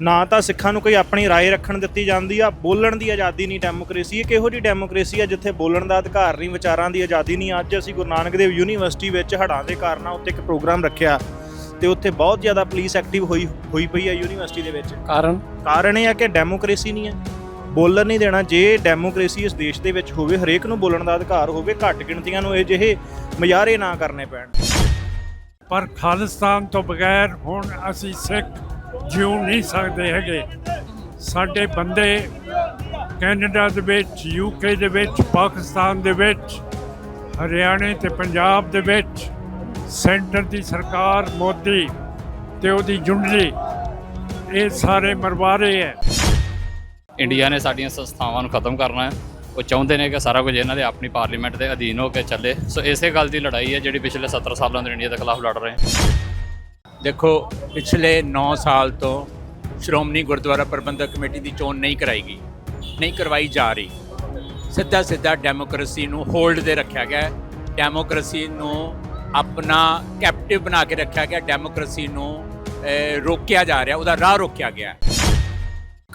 ਨਾ ਤਾਂ ਸਿੱਖਾਂ ਨੂੰ ਕੋਈ ਆਪਣੀ رائے ਰੱਖਣ ਦਿੱਤੀ ਜਾਂਦੀ ਆ ਬੋਲਣ ਦੀ ਆਜ਼ਾਦੀ ਨਹੀਂ ਡੈਮੋਕ੍ਰੇਸੀ ਇਹ ਕਿਹੋ ਜੀ ਡੈਮੋਕ੍ਰੇਸੀ ਆ ਜਿੱਥੇ ਬੋਲਣ ਦਾ ਅਧਿਕਾਰ ਨਹੀਂ ਵਿਚਾਰਾਂ ਦੀ ਆਜ਼ਾਦੀ ਨਹੀਂ ਅੱਜ ਅਸੀਂ ਗੁਰੂ ਨਾਨਕ ਦੇਵ ਯੂਨੀਵਰਸਿਟੀ ਵਿੱਚ ਹੜ੍ਹਾਂ ਦੇ ਕਾਰਨਾਂ ਉੱਤੇ ਇੱਕ ਪ੍ਰੋਗਰਾਮ ਰੱਖਿਆ ਤੇ ਉੱਥੇ ਬਹੁਤ ਜ਼ਿਆਦਾ ਪੁਲਿਸ ਐਕਟਿਵ ਹੋਈ ਹੋਈ ਪਈ ਹੈ ਯੂਨੀਵਰਸਿਟੀ ਦੇ ਵਿੱਚ ਕਾਰਨ ਕਾਰਨ ਇਹ ਆ ਕਿ ਡੈਮੋਕ੍ਰੇਸੀ ਨਹੀਂ ਹੈ ਬੋਲਣ ਨਹੀਂ ਦੇਣਾ ਜੇ ਡੈਮੋਕ੍ਰੇਸੀ ਇਸ ਦੇਸ਼ ਦੇ ਵਿੱਚ ਹੋਵੇ ਹਰੇਕ ਨੂੰ ਬੋਲਣ ਦਾ ਅਧਿਕਾਰ ਹੋਵੇ ਘੱਟ ਗਿਣਤੀਆਂ ਨੂੰ ਇਹ ਜਿਹੇ ਮਜ਼ਾਰੇ ਨਾ ਕਰਨੇ ਪੈਣ ਪਰ ਖਾਲਿਸਤਾਨ ਤੋਂ ਬਗੈਰ ਹੁਣ ਅਸੀਂ ਸਿੱਖ ਜਿਉ ਨਹੀਂ ਸਕਦੇ ਹੈਗੇ। ਸਾਡੇ ਬੰਦੇ ਕੈਨੇਡਾ ਦੇ ਵਿੱਚ ਯੂਕੇ ਦੇ ਵਿੱਚ, ਪਾਕਿਸਤਾਨ ਦੇ ਵਿੱਚ, ਹਰਿਆਣੇ ਤੇ ਪੰਜਾਬ ਦੇ ਵਿੱਚ ਸੈਂਟਰ ਦੀ ਸਰਕਾਰ ਮੋਦੀ ਤੇ ਉਹਦੀ ਜੁੰਡਲੀ ਇਹ ਸਾਰੇ ਮਰਵਾ ਰਹੇ ਹੈ ਇੰਡੀਆ ਨੇ ਸਾਡੀਆਂ ਸੰਸਥਾਵਾਂ ਨੂੰ ਖਤਮ ਕਰਨਾ ਹੈ। ਉਹ ਚਾਹੁੰਦੇ ਨੇ ਕਿ ਸਾਰਾ ਕੁਝ ਇਹਨਾਂ ਦੇ ਆਪਣੀ ਪਾਰਲੀਮੈਂਟ ਦੇ ਅਧੀਨ ਹੋ ਕੇ ਚੱਲੇ। ਸੋ ਇਸੇ ਗੱਲ ਦੀ ਲੜਾਈ ਹੈ ਜਿਹੜੀ ਪਿਛਲੇ 70 ਸਾਲਾਂ ਤੋਂ ਇੰਡੀਆ ਦੇ ਖਿਲਾਫ ਲੜ ਰਹੇ ਹਾਂ। ਦੇਖੋ, ਪਿਛਲੇ 9 ਸਾਲ ਤੋਂ ਸ਼੍ਰੋਮਣੀ ਗੁਰਦੁਆਰਾ ਪ੍ਰਬੰਧਕ ਕਮੇਟੀ ਦੀ ਚੋਣ ਨਹੀਂ ਕਰਾਈ ਗਈ, ਨਹੀਂ ਕਰਵਾਈ ਜਾ ਰਹੀ। ਸਿੱਧਾ ਸਿੱਧਾ ਡੈਮੋਕ੍ਰੇਸੀ ਨੂੰ ਹੋਲਡ ਦੇ ਰੱਖਿਆ ਗਿਆ ਡੈਮੋਕ੍ਰੇਸੀ ਨੂੰ ਆਪਣਾ ਕੈਪਟਿਵ ਬਣਾ ਕੇ ਰੱਖਿਆ ਗਿਆ, ਡੈਮੋਕ੍ਰੇਸੀ ਨੂੰ ਰੋਕਿਆ ਜਾ ਰਿਹਾ, ਉਹਦਾ ਰਾਹ ਰੋਕਿਆ ਗਿਆ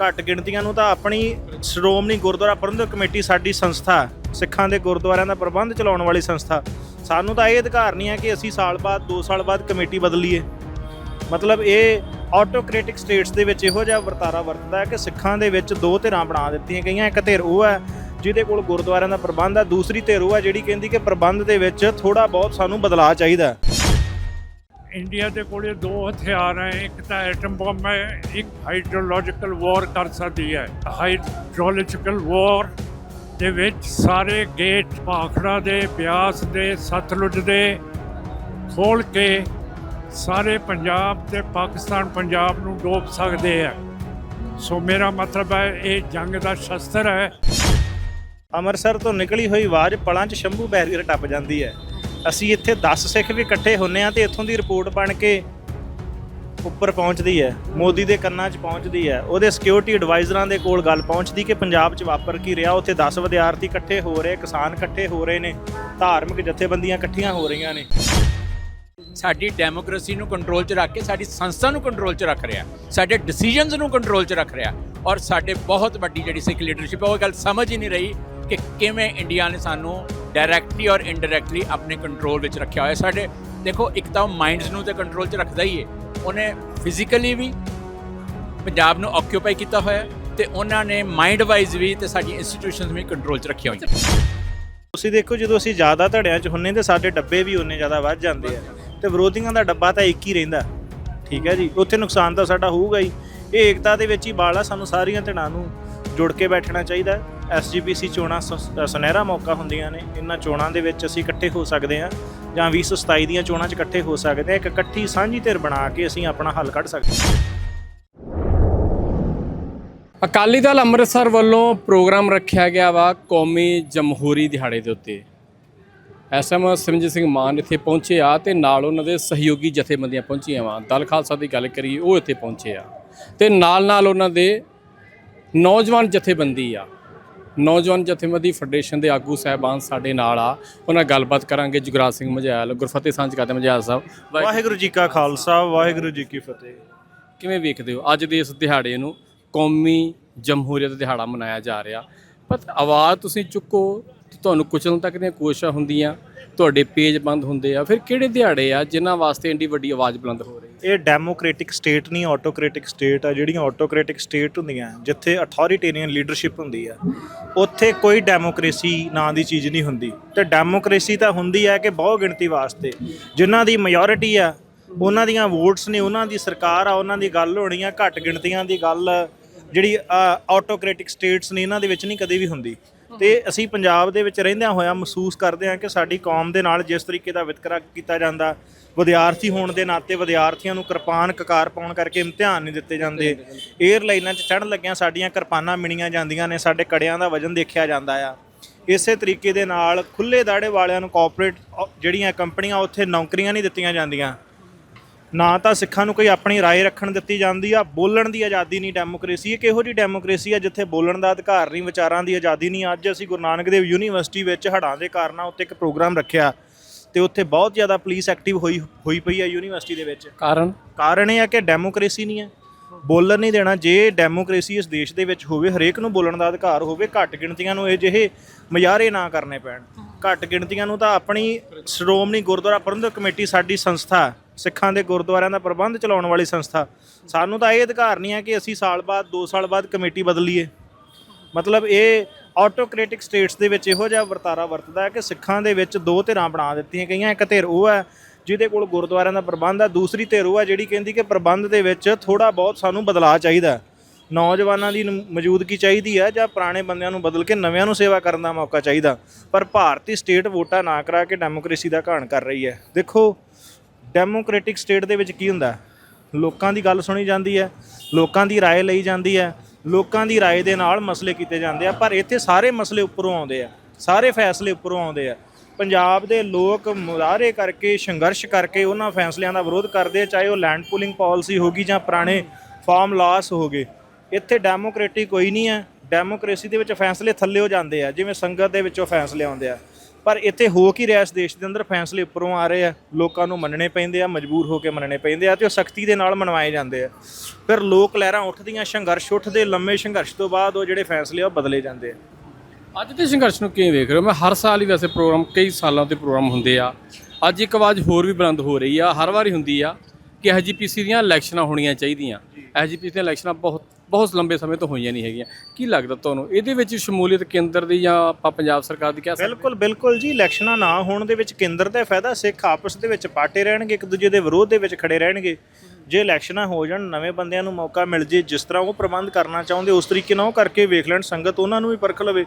ਘੱਟ ਗਿਣਤੀਆਂ ਨੂੰ ਤਾਂ ਆਪਣੀ ਸ਼੍ਰੋਮਣੀ ਗੁਰਦੁਆਰਾ ਪ੍ਰਬੰਧਕ ਕਮੇਟੀ ਸਾਡੀ ਸੰਸਥਾ, ਸਿੱਖਾਂ ਦੇ ਗੁਰਦੁਆਰਿਆਂ ਦਾ ਪ੍ਰਬੰਧ ਚਲਾਉਣ ਵਾਲੀ ਸੰਸਥਾ। ਸਾਨੂੰ ਤਾਂ ਇਹ ਅਧਿਕਾਰ ਨਹੀਂ ਹੈ ਕਿ ਅਸੀਂ ਸਾਲ ਬਾਅਦ 2 ਸਾਲ ਬਾਅਦ ਕਮੇਟੀ ਬਦਲੀਏ। ਮਤਲਬ ਇਹ ਆਟੋਕ੍ਰੈਟਿਕ ਸਟੇਟਸ ਦੇ ਵਿੱਚ ਇਹੋ ਜਿਹਾ ਵਰਤਾਰਾ ਵਰਤਦਾ ਹੈ ਕਿ ਸਿੱਖਾਂ ਦੇ ਵਿੱਚ ਦੋ ਧਿਰਾਂ ਬਣਾ ਦਿੱਤੀਆਂ ਗਈਆਂ, ਇੱਕ ਧਿਰ ਉਹ ਹੈ ਜਿਹਦੇ ਕੋਲ ਗੁਰਦੁਆਰਿਆਂ ਦਾ ਪ੍ਰਬੰਧ ਹੈ, ਦੂਸਰੀ ਧਿਰ ਉਹ ਹੈ ਜਿਹੜੀ ਕਹਿੰਦੀ ਕਿ ਪ੍ਰਬੰਧ ਦੇ ਵਿੱਚ ਥੋੜਾ ਬਹੁਤ ਸਾਨੂੰ ਬਦਲਾਅ ਚਾਹੀਦਾ ਇੰਡੀਆ ਦੇ ਕੋਲੇ ਦੋ ਹਥਿਆਰ ਹੈ, ਇੱਕ ਤਾਂ ਐਟਮ ਬੰਬ ਹੈ, ਇੱਕ ਹਾਈਡਰੋਲੋਜੀਕਲ ਵਾਰ ਕਰ ਸਕਦੀ ਹੈ। ਹਾਈਡਰੋਲੋਜੀਕਲ ਵਾਰ ਦੇ ਵਿੱਚ ਸਾਰੇ ਗੇਟ, ਭਾਖੜਾ ਦੇ, ਬਿਆਸ ਦੇ, ਸਤਲੁਜ ਦੇ ਖੋਲ ਕੇ ਸਾਰੇ ਪੰਜਾਬ ਤੇ ਪਾਕਿਸਤਾਨ ਪੰਜਾਬ ਨੂੰ ਡੋਬ ਸਕਦੇ ਆ। ਸੋ ਮੇਰਾ ਮਤਲਬ ਹੈ, ਇਹ ਜੰਗ ਦਾ ਸ਼ਸਤਰ ਹੈ। ਅੰਮ੍ਰਿਤਸਰ ਤੋਂ ਨਿਕਲੀ ਹੋਈ ਆਵਾਜ਼ ਪਲਾਂ 'ਚ ਸ਼ੰਭੂ ਬੈਰੀਅਰ ਟੱਪ ਜਾਂਦੀ ਹੈ। ਅਸੀਂ ਇੱਥੇ 10 ਸਿੱਖ ਵੀ ਇਕੱਠੇ ਹੁੰਨੇ ਆ ਤੇ ਇੱਥੋਂ ਦੀ ਰਿਪੋਰਟ ਬਣ ਕੇ ਉੱਪਰ ਪਹੁੰਚਦੀ ਹੈ। ਮੋਦੀ ਦੇ ਕੰਨਾਂ 'ਚ ਪਹੁੰਚਦੀ ਹੈ। ਉਹਦੇ ਸਿਕਿਉਰਿਟੀ ਐਡਵਾਈਜ਼ਰਾਂ ਦੇ ਕੋਲ ਗੱਲ ਪਹੁੰਚਦੀ ਕਿ ਪੰਜਾਬ 'ਚ ਵਾਪਰ ਕੀ ਰਿਹਾ। ਉੱਥੇ 10 ਵਿਦਿਆਰਥੀ ਇਕੱਠੇ ਹੋ ਰਹੇ, ਕਿਸਾਨ ਇਕੱਠੇ ਹੋ ਰਹੇ ਨੇ, ਧਾਰਮਿਕ ਜਥੇਬੰਦੀਆਂ ਇਕੱਠੀਆਂ ਹੋ ਰਹੀਆਂ ਨੇ। ਸਾਡੀ ਡੈਮੋਕ੍ਰੇਸੀ ਨੂੰ ਕੰਟਰੋਲ 'ਚ ਰੱਖ ਕੇ, ਸਾਡੀ ਸੰਸਥਾ ਨੂੰ ਕੰਟਰੋਲ 'ਚ ਰੱਖ ਰਿਹਾ। ਸਾਡੇ ਡਿਸੀਜਨਸ ਨੂੰ ਕੰਟਰੋਲ 'ਚ ਰੱਖ ਰਿਹਾ। ਔਰ ਸਾਡੇ ਬਹੁਤ ਵੱਡੀ ਜਿਹੜੀ ਸਿੱਖ ਲੀਡਰਸ਼ਿਪ ਹੈ ਉਹ ਗੱਲ ਸਮਝ ਹੀ ਨਹੀਂ ਰਹੀ ਕਿ ਕਿਵੇਂ ਇੰਡੀਆ ਨੇ ਸਾਨੂੰ ਡਾਇਰੈਕਟਲੀ ਔਰ ਇਨਡਾਇਰੈਕਟਲੀ ਆਪਣੇ ਕੰਟਰੋਲ ਵਿੱਚ ਰੱਖਿਆ ਹੋਇਆ। ਸਾਡੇ, ਦੇਖੋ, ਇੱਕ ਤਾਂ ਮਾਈਂਡਸ ਨੂੰ ਤੇ ਕੰਟਰੋਲ 'ਚ ਰੱਖਦਾ ਹੀ ਹੈ ਉਹਨੇ ਫਿਜ਼ੀਕਲੀ ਵੀ ਪੰਜਾਬ ਨੂੰ ਆਕਿਊਪਾਈ ਕੀਤਾ ਹੋਇਆ ਹੈ ਤੇ ਉਹਨਾਂ ਨੇ ਮਾਈਂਡ ਵਾਈਜ਼ ਵੀ ਤੇ ਸਾਡੀ ਇੰਸਟੀਟਿਊਸ਼ਨਸ ਵੀ ਕੰਟਰੋਲ 'ਚ ਰੱਖਿਆ ਹੋਈਆਂ। ਤੁਸੀਂ ਦੇਖੋ, ਜਦੋਂ ਅਸੀਂ ਜ਼ਿਆਦਾ ਧੜਿਆਂ 'ਚ ਹੁੰਨੇ ਤੇ ਸਾਡੇ ਡੱਬੇ ਵੀ ਉਨੇ ਜ਼ਿਆਦਾ ਵੱਧ ਜਾਂਦੇ ਆ। ਤੇ ਵਿਰੋਧੀਆਂ ਦਾ ਡੱਬਾ ਤਾਂ ਇੱਕ ਹੀ ਰਹਿੰਦਾ। ਠੀਕ ਹੈ ਜੀ? ਉੱਥੇ ਨੁਕਸਾਨ ਤਾਂ ਸਾਡਾ ਹੋਊਗਾ ਹੀ। ਇਹ ਏਕਤਾ ਦੇ ਵਿੱਚ ਹੀ ਬਾਲ ਆ ਸਾਨੂੰ ਸਾਰੀਆਂ ਧਿਰਾਂ ਨੂੰ ਜੁੜ ਕੇ ਬੈਠਣਾ ਚਾਹੀਦਾ। ਐਸਜੀਪੀਸੀ ਚੋਣਾਂ ਸੁ- ਸੁਨਹਿਰਾ ਮੌਕਾ ਹੁੰਦੀਆਂ ਨੇ। ਇਹਨਾਂ ਚੋਣਾਂ ਦੇ ਵਿੱਚ ਅਸੀਂ ਇਕੱਠੇ ਹੋ ਸਕਦੇ ਹਾਂ। ਜਾਂ 2027 ਦੀਆਂ ਚੋਣਾਂ 'ਚ ਇਕੱਠੇ ਹੋ ਸਕਦੇ ਹਾਂ। ਇੱਕ ਇਕੱਠੀ ਸਾਂਝੀ ਧਿਰ ਬਣਾ ਕੇ ਅਸੀਂ ਆਪਣਾ ਹੱਲ ਕੱਢ ਸਕਦੇ ਹਾਂ। ਅਕਾਲੀ ਦਲ ਅੰਮ੍ਰਿਤਸਰ ਵੱਲੋਂ ਪ੍ਰੋਗਰਾਮ ਰੱਖਿਆ ਗਿਆ ਵਾ ਕੌਮੀ ਜਮਹੂਰੀ ਦਿਹਾੜੇ ਦੇ ਉੱਤੇ। ਐਸਐਮ ਸਿਮਰਜੀਤ ਸਿੰਘ ਮਾਨ ਇੱਥੇ ਪਹੁੰਚੇ ਆ ਤੇ ਨਾਲ ਉਹਨਾਂ ਦੇ ਸਹਿਯੋਗੀ ਜਥੇਬੰਦੀਆਂ ਪਹੁੰਚੀਆਂ ਵਾ। ਦਲ ਖਾਲਸਾ ਦੀ ਗੱਲ ਕਰੀਏ ਉਹ ਇੱਥੇ ਪਹੁੰਚੇ ਆ। ਤੇ ਨਾਲ ਨਾਲ ਉਹਨਾਂ ਦੇ ਨੌਜਵਾਨ ਜਥੇਬੰਦੀ ਆ। ਨੌਜਵਾਨ ਜਥੇਬੰਦੀ ਫੈਡਰੇਸ਼ਨ ਦੇ ਆਗੂ ਸਾਹਿਬਾਨ ਸਾਡੇ ਨਾਲ ਆ। ਉਹਨਾਂ ਗੱਲਬਾਤ ਕਰਾਂਗੇ ਜੁਗਰਾਜ ਸਿੰਘ ਮਝੈਲ ਗੁਰਫਤਿਹ ਸਾਂਝ ਕਰਦੇ ਮਝੈਲ ਸਾਹਿਬ। ਵਾਹਿ- ਵਾਹਿਗੁਰੂ ਜੀ ਕਾ ਖਾਲਸਾ ਵਾਹਿਗੁਰੂ ਜੀ ਕੀ ਫਤਿਹ। ਕਿਵੇਂ ਵੇਖਦੇ ਹੋ? ਅੱਜ ਦੇ ਇਸ ਦਿਹਾੜੇ ਨੂੰ ਕੌਮੀ ਜਮਹੂਰੀਅਤ ਦਿਹਾੜਾ ਮਨਾਇਆ ਜਾ ਰਿਹਾ। ਪਰ ਆਵਾਜ਼ ਤੁਸੀਂ ਚੁੱਕੋ ਤੁਹਾਨੂੰ ਕੁਚਲਣ ਤੱਕ ਦੀਆਂ ਕੋਸ਼ਿਸ਼ਾਂ ਹੁੰਦੀਆਂ, ਤੁਹਾਡੇ ਪੇਜ ਬੰਦ ਹੁੰਦੇ ਆ, ਫਿਰ ਕਿਹੜੇ ਦਿਹਾੜੇ ਆ ਜਿਨ੍ਹਾਂ ਵਾਸਤੇ ਇੰਡੀ ਵੱਡੀ ਆਵਾਜ਼ ਬੁਲੰਦ ਹੋ ਰਹੀ? ਇਹ ਡੈਮੋਕ੍ਰੈਟਿਕ ਸਟੇਟ ਨਹੀਂ ਆਟੋਕ੍ਰੈਟਿਕ ਸਟੇਟ ਆ, ਜਿਹੜੀਆਂ ਆਟੋਕ੍ਰੈਟਿਕ ਸਟੇਟ ਹੁੰਦੀਆਂ, ਜਿੱਥੇ ਅਥਾਰਟੇਰੀਅਨ ਲੀਡਰਸ਼ਿਪ ਹੁੰਦੀ ਆ, ਉੱਥੇ ਕੋਈ ਡੈਮੋਕ੍ਰੇਸੀ ਨਾਂ ਦੀ ਚੀਜ਼ ਨਹੀਂ ਹੁੰਦੀ। ਤੇ ਡੈਮੋਕ੍ਰੇਸੀ ਤਾਂ ਹੁੰਦੀ ਹੈ ਕਿ ਬਹੁ ਗਿਣਤੀ ਵਾਸਤੇ, ਜਿਨ੍ਹਾਂ ਦੀ ਮੈਜੋਰਿਟੀ ਆ, ਉਹਨਾਂ ਦੀਆਂ ਵੋਟਸ ਨੇ, ਉਹਨਾਂ ਦੀ ਸਰਕਾਰ ਆ, ਉਹਨਾਂ ਦੀ ਗੱਲ ਹੋਣੀ ਆ, ਘੱਟ ਗਿਣਤੀਆਂ ਦੀ ਗੱਲ, ਜਿਹੜੀ ਆਟੋਕ੍ਰੈਟਿਕ ਸਟੇਟਸ ਨੇ, ਇਹਨਾਂ ਦੇ ਵਿੱਚ ਨਹੀਂ ਕਦੇ ਵੀ ਹੁੰਦੀ। ਤੇ ਅਸੀਂ ਪੰਜਾਬ ਦੇ ਵਿੱਚ ਰਹਿੰਦਿਆਂ ਹੋਇਆਂ ਮਹਿਸੂਸ ਕਰਦੇ ਹਾਂ ਕਿ ਸਾਡੀ ਕੌਮ ਦੇ ਨਾਲ ਜਿਸ ਤਰੀਕੇ ਦਾ ਵਿਤਕਰਾ ਕੀਤਾ ਜਾਂਦਾ, ਵਿਦਿਆਰਥੀ ਹੋਣ ਦੇ ਨਾਤੇ ਵਿਦਿਆਰਥੀਆਂ ਨੂੰ ਕਿਰਪਾਨ, ਕਕਾਰ ਪਾਉਣ ਕਰਕੇ ਇਮਤਿਹਾਨ ਨਹੀਂ ਦਿੱਤੇ ਜਾਂਦੇ। 에ਅਰਲਾਈਨਾਂ 'ਚ ਚੜ੍ਹਨ ਲੱਗਿਆਂ ਸਾਡੀਆਂ ਕਿਰਪਾਨਾਂ ਮਿਣੀਆਂ ਜਾਂਦੀਆਂ ਨੇ, ਸਾਡੇ ਕੜਿਆਂ ਦਾ ਵਜ਼ਨ ਦੇਖਿਆ ਜਾਂਦਾ ਆ। ਇਸੇ ਤਰੀਕੇ ਦੇ ਨਾਲ ਖੁੱਲੇ ਦਾੜੇ ਵਾਲਿਆਂ ਨੂੰ ਕਾਰਪੋਰੇਟ ਜਿਹੜੀਆਂ ਕੰਪਨੀਆਂ, ਉੱਥੇ ਨੌਕਰੀਆਂ ਨਹੀਂ ਦਿੱਤੀਆਂ ਜਾਂਦੀਆਂ। ਨਾ ਤਾਂ ਸਿੱਖਾਂ ਨੂੰ ਕੋਈ ਆਪਣੀ رائے ਰੱਖਣ ਦਿੱਤੀ ਜਾਂਦੀ ਆ ਬੋਲਣ ਦੀ ਆਜ਼ਾਦੀ ਨਹੀਂ ਡੈਮੋਕ੍ਰੇਸੀ ਇਹ ਕਿਹੋ ਜੀ ਡੈਮੋਕ੍ਰੇਸੀ ਆ ਜਿੱਥੇ ਬੋਲਣ ਦਾ ਅਧਿਕਾਰ ਨਹੀਂ ਵਿਚਾਰਾਂ ਦੀ ਆਜ਼ਾਦੀ ਨਹੀਂ ਅੱਜ ਅਸੀਂ ਗੁਰੂ ਨਾਨਕ ਦੇਵ ਯੂਨੀਵਰਸਿਟੀ ਵਿੱਚ ਹੜ੍ਹਾਂ ਦੇ ਕਾਰਨਾਂ ਉੱਤੇ ਇੱਕ ਪ੍ਰੋਗਰਾਮ ਰੱਖਿਆ ਤੇ ਉੱਥੇ ਬਹੁਤ ਜ਼ਿਆਦਾ ਪੁਲਿਸ ਐਕਟਿਵ ਹੋਈ ਹੋਈ ਪਈ ਹੈ ਯੂਨੀਵਰਸਿਟੀ ਦੇ ਵਿੱਚ ਕਾਰਨ ਕਾਰਨ ਇਹ ਆ ਕਿ ਡੈਮੋਕ੍ਰੇਸੀ ਨਹੀਂ ਹੈ ਬੋਲਣ ਨਹੀਂ ਦੇਣਾ ਜੇ ਡੈਮੋਕ੍ਰੇਸੀ ਇਸ ਦੇਸ਼ ਦੇ ਵਿੱਚ ਹੋਵੇ ਹਰੇਕ ਨੂੰ ਬੋਲਣ ਦਾ ਅਧਿਕਾਰ ਹੋਵੇ ਘੱਟ ਗਿਣਤੀਆਂ ਨੂੰ ਇਹ ਜਿਹੇ ਮਜ਼ਾਰੇ ਨਾ ਕਰਨੇ ਪੈਣ ਘੱਟ ਗਿਣਤੀਆਂ ਨੂੰ ਤਾਂ ਆਪਣੀ ਸ਼੍ਰੋਮਣੀ ਗੁਰਦੁਆਰਾ ਪ੍ਰਬੰਧਕ ਕਮੇਟੀ ਸਾਡੀ ਸੰਸਥਾ ਸਿੱਖਾਂ ਦੇ ਗੁਰਦੁਆਰਿਆਂ ਦਾ ਪ੍ਰਬੰਧ ਚਲਾਉਣ ਵਾਲੀ ਸੰਸਥਾ। ਸਾਨੂੰ ਤਾਂ ਇਹ ਅਧਿਕਾਰ ਨਹੀਂ ਹੈ ਕਿ ਅਸੀਂ ਸਾਲ ਬਾਅਦ 2 ਸਾਲ ਬਾਅਦ ਕਮੇਟੀ ਬਦਲੀਏ। ਮਤਲਬ ਇਹ ਆਟੋਕ੍ਰੈਟਿਕ ਸਟੇਟਸ ਦੇ ਵਿੱਚ ਇਹੋ ਜਿਹਾ ਵਰਤਾਰਾ ਵਰਤਦਾ ਹੈ ਕਿ ਸਿੱਖਾਂ ਦੇ ਵਿੱਚ ਦੋ ਧਿਰਾਂ ਬਣਾ ਦਿੱਤੀਆਂ ਗਈਆਂ, ਇੱਕ ਧਿਰ ਉਹ ਹੈ ਜਿਹਦੇ ਕੋਲ ਗੁਰਦੁਆਰਿਆਂ ਦਾ ਪ੍ਰਬੰਧ ਹੈ, ਦੂਸਰੀ ਧਿਰ ਉਹ ਹੈ ਜਿਹੜੀ ਕਹਿੰਦੀ ਕਿ ਪ੍ਰਬੰਧ ਦੇ ਵਿੱਚ ਥੋੜਾ ਬਹੁਤ ਸਾਨੂੰ ਬਦਲਾਅ ਚਾਹੀਦਾ ਨੌਜਵਾਨਾਂ ਦੀ ਮੌਜੂਦਗੀ ਚਾਹੀਦੀ ਹੈ ਜਾਂ ਪੁਰਾਣੇ ਬੰਦਿਆਂ ਨੂੰ ਬਦਲ ਕੇ ਨਵਿਆਂ ਨੂੰ ਸੇਵਾ ਕਰਨ ਦਾ ਮੌਕਾ ਚਾਹੀਦਾ। ਪਰ ਭਾਰਤੀ ਸਟੇਟ ਵੋਟਾਂ ਨਾ ਕਰਾ ਕੇ ਡੈਮੋਕ੍ਰੇਸੀ ਦਾ ਘਾਣ ਕਰ ਰਹੀ ਹੈ। ਦੇਖੋ ਡੈਮੋਕ੍ਰੈਟਿਕ ਸਟੇਟ ਦੇ ਵਿੱਚ ਕੀ ਹੁੰਦਾ ਹੈ? ਲੋਕਾਂ ਦੀ ਗੱਲ ਸੁਣੀ ਜਾਂਦੀ ਹੈ ਲੋਕਾਂ ਦੀ رائے ਲਈ ਜਾਂਦੀ ਹੈ ਲੋਕਾਂ ਦੀ رائے ਦੇ ਨਾਲ ਮਸਲੇ ਕੀਤੇ ਜਾਂਦੇ ਆ ਪਰ ਇੱਥੇ ਸਾਰੇ ਮਸਲੇ ਉੱਪਰੋਂ ਆਉਂਦੇ ਆ ਸਾਰੇ ਫੈਸਲੇ ਉੱਪਰੋਂ ਆਉਂਦੇ ਆ ਪੰਜਾਬ ਦੇ ਲੋਕ ਮੁਜ਼ਾਹਰੇ ਕਰਕੇ ਸੰਘਰਸ਼ ਕਰਕੇ ਉਹਨਾਂ ਫੈਸਲਿਆਂ ਦਾ ਵਿਰੋਧ ਕਰਦੇ ਆ ਚਾਹੇ ਉਹ ਲੈਂਡ ਪੂਲਿੰਗ ਪਾਲਿਸੀ ਹੋਗੀ ਜਾਂ ਪੁਰਾਣੇ ਫਾਰਮ ਲਾਸ ਹੋਗੇ ਇੱਥੇ ਡੈਮੋਕ੍ਰੇਟਿਕ ਕੋਈ ਨਹੀਂ ਹੈ ਡੈਮੋਕ੍ਰੇਸੀ ਦੇ ਵਿੱਚ ਫੈਸਲੇ ਥੱਲੇ ਹੋ ਜਾਂਦੇ ਆ ਜਿਵੇਂ ਸੰਗਤ ਦੇ ਵਿੱਚੋਂ ਫੈਸਲੇ ਆਉਂਦੇ ਆ ਪਰ ਇੱਥੇ ਹੋ ਕੀ ਰਿਹਾ ਇਸ ਦੇਸ਼ ਦੇ ਅੰਦਰ? ਫੈਸਲੇ ਉੱਪਰੋਂ ਆ ਰਹੇ ਆ। ਲੋਕਾਂ ਨੂੰ ਮੰਨਣੇ ਪੈਂਦੇ ਆ, ਮਜਬੂਰ ਹੋ ਕੇ ਮੰਨਣੇ ਪੈਂਦੇ ਆ ਤੇ ਉਹ ਸਖਤੀ ਦੇ ਨਾਲ ਮਨਵਾਏ ਜਾਂਦੇ ਆ। ਫਿਰ ਲੋਕ ਲਹਿਰਾਂ ਉੱਠਦੀਆਂ, ਸੰਘਰਸ਼ ਉੱਠਦੇ, ਲੰਮੇ ਸੰਘਰਸ਼ ਤੋਂ ਬਾਅਦ ਉਹ ਜਿਹੜੇ ਫੈਸਲੇ ਆ ਉਹ ਬਦਲੇ ਜਾਂਦੇ ਆ। ਅੱਜ ਦੇ ਸੰਘਰਸ਼ ਨੂੰ ਕਿਵੇਂ ਵੇਖ ਰਹੇ ਹੋ? ਮੈਂ ਹਰ ਸਾਲ ਹੀ ਵੈਸੇ ਪ੍ਰੋਗਰਾਮ, ਕਈ ਸਾਲਾਂ ਤੇ ਪ੍ਰੋਗਰਾਮ ਹੁੰਦੇ ਆ। ਅੱਜ ਇੱਕ ਆਵਾਜ਼ ਹੋਰ ਵੀ ਬੁਲੰਦ ਹੋ ਰਹੀ ਆ। ਹਰ ਵਾਰੀ ਹੁੰਦੀ ਆ ਕਿ ਐਸਜੀਪੀਸੀ ਦੀਆਂ ਇਲੈਕਸ਼ਨਾਂ ਹੋਣੀਆਂ ਚਾਹੀਦੀਆਂ। ਐਸਜੀਪੀਸੀ ਦੀਆਂ ਇਲੈਕਸ਼ਨਾਂ ਬਹੁਤ ਬਹੁਤ ਲੰਬੇ ਸਮੇਂ ਤੋਂ ਹੋਈਆਂ ਨਹੀਂ ਹੈਗੀਆਂ। ਕੀ ਲੱਗਦਾ ਤੁਹਾਨੂੰ? ਇਹਦੇ ਵਿੱਚ ਸ਼ਮੂਲੀਅਤ ਕੇਂਦਰ ਦੀ ਜਾਂ ਆਪਾਂ ਪੰਜਾਬ ਸਰਕਾਰ ਦੀ ਕਹਿ ਸਕਦੇ ਬਿਲਕੁਲ ਬਿਲਕੁਲ ਜੀ, ਇਲੈਕਸ਼ਨਾਂ ਨਾ ਹੋਣ ਦੇ ਵਿੱਚ ਕੇਂਦਰ ਦਾ ਫਾਇਦਾ, ਸਿੱਖ ਆਪਸ ਦੇ ਵਿੱਚ ਪਾਟੇ ਰਹਿਣਗੇ, ਇੱਕ ਦੂਜੇ ਦੇ ਵਿਰੋਧ ਦੇ ਵਿੱਚ ਖੜੇ ਰਹਿਣਗੇ। ਜੇ ਇਲੈਕਸ਼ਨਾਂ ਹੋ ਜਾਣ, ਨਵੇਂ ਬੰਦਿਆਂ ਨੂੰ ਮੌਕਾ ਮਿਲ ਜੇ, ਜਿਸ ਤਰ੍ਹਾਂ ਉਹ ਪ੍ਰਬੰਧ ਕਰਨਾ ਚਾਹੁੰਦੇ, ਉਸ ਤਰੀਕੇ ਨਾਲ ਉਹ ਕਰਕੇ ਵੇਖ ਲੈਣ, ਸੰਗਤ ਉਹਨਾਂ ਨੂੰ ਵੀ ਪਰਖ ਲਵੇ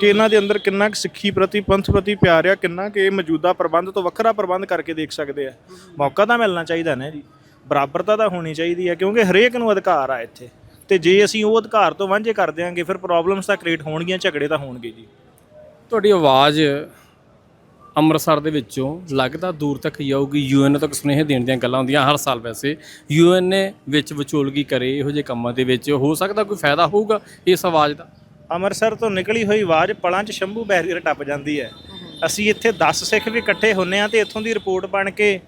ਕਿ ਇਹਨਾਂ ਦੇ ਅੰਦਰ ਕਿੰਨਾ ਕੁ ਸਿੱਖੀ ਪ੍ਰਤੀ, ਪੰਥ ਪ੍ਰਤੀ ਪਿਆਰ ਆ, ਕਿੰਨਾ ਕਿ ਇਹ ਮੌਜੂਦਾ ਪ੍ਰਬੰਧ ਤੋਂ ਵੱਖਰਾ ਪ੍ਰਬੰਧ ਕਰਕੇ ਦੇਖ ਸਕਦੇ ਆ। ਮੌਕਾ ਤਾਂ ਮਿਲਣਾ ਚਾਹੀਦਾ ਨਾ ਜੀ। ਬਰਾਬਰਤਾ ਤਾਂ ਹੋਣੀ ਚਾਹੀਦੀ ਹੈ ਕਿਉਂਕਿ ਹਰੇਕ ਨੂੰ ਅਧਿਕਾਰ ਆ ਇੱਥੇ। ਤੇ ਜੇ ਅਸੀਂ ਉਹ ਅਧਿਕਾਰ ਤੋਂ ਵਾਂਝੇ ਕਰ ਦਿਆਂਗੇ ਫਿਰ ਪ੍ਰੋਬਲਮਸ ਤਾਂ ਕ੍ਰੀਏਟ ਹੋਣਗੀਆਂ ਝਗੜੇ ਤਾਂ ਹੋਣਗੇ ਜੀ। ਤੁਹਾਡੀ ਆਵਾਜ਼ ਅੰਮ੍ਰਿਤਸਰ ਦੇ ਵਿੱਚੋਂ ਲੱਗਦਾ ਦੂਰ ਤੱਕ ਜਾਊਗੀ। ਯੂਐਨ ਤੱਕ ਸੁਨੇਹੇ ਦੇਣ ਦੀਆਂ ਗੱਲਾਂ ਹੁੰਦੀਆਂ ਹਰ ਸਾਲ ਵੈਸੇ। ਯੂਐਨ ਨੇ ਵਿੱਚ ਵਿਚੋਲਗੀ ਕਰੇ ਇਹੋ ਜਿਹੇ ਕੰਮਾਂ ਦੇ ਵਿੱਚ। ਹੋ ਸਕਦਾ ਕੋਈ ਫਾਇਦਾ ਹੋਊਗਾ ਇਸ ਆਵਾਜ਼ ਦਾ? ਅੰਮ੍ਰਿਤਸਰ ਤੋਂ ਨਿਕਲੀ ਹੋਈ ਆਵਾਜ਼ ਪਲਾਂ 'ਚ ਸ਼ੰਭੂ ਬੈਰੀਅਰ ਟੱਪ ਜਾਂਦੀ ਹੈ। ਅਸੀਂ ਇੱਥੇ 10 ਸਿੱਖ ਵੀ ਇਕੱਠੇ ਹੁੰਨੇ ਆ ਤੇ ਇੱਥੋਂ ਦੀ ਰਿਪੋਰਟ ਬਣ ਕੇ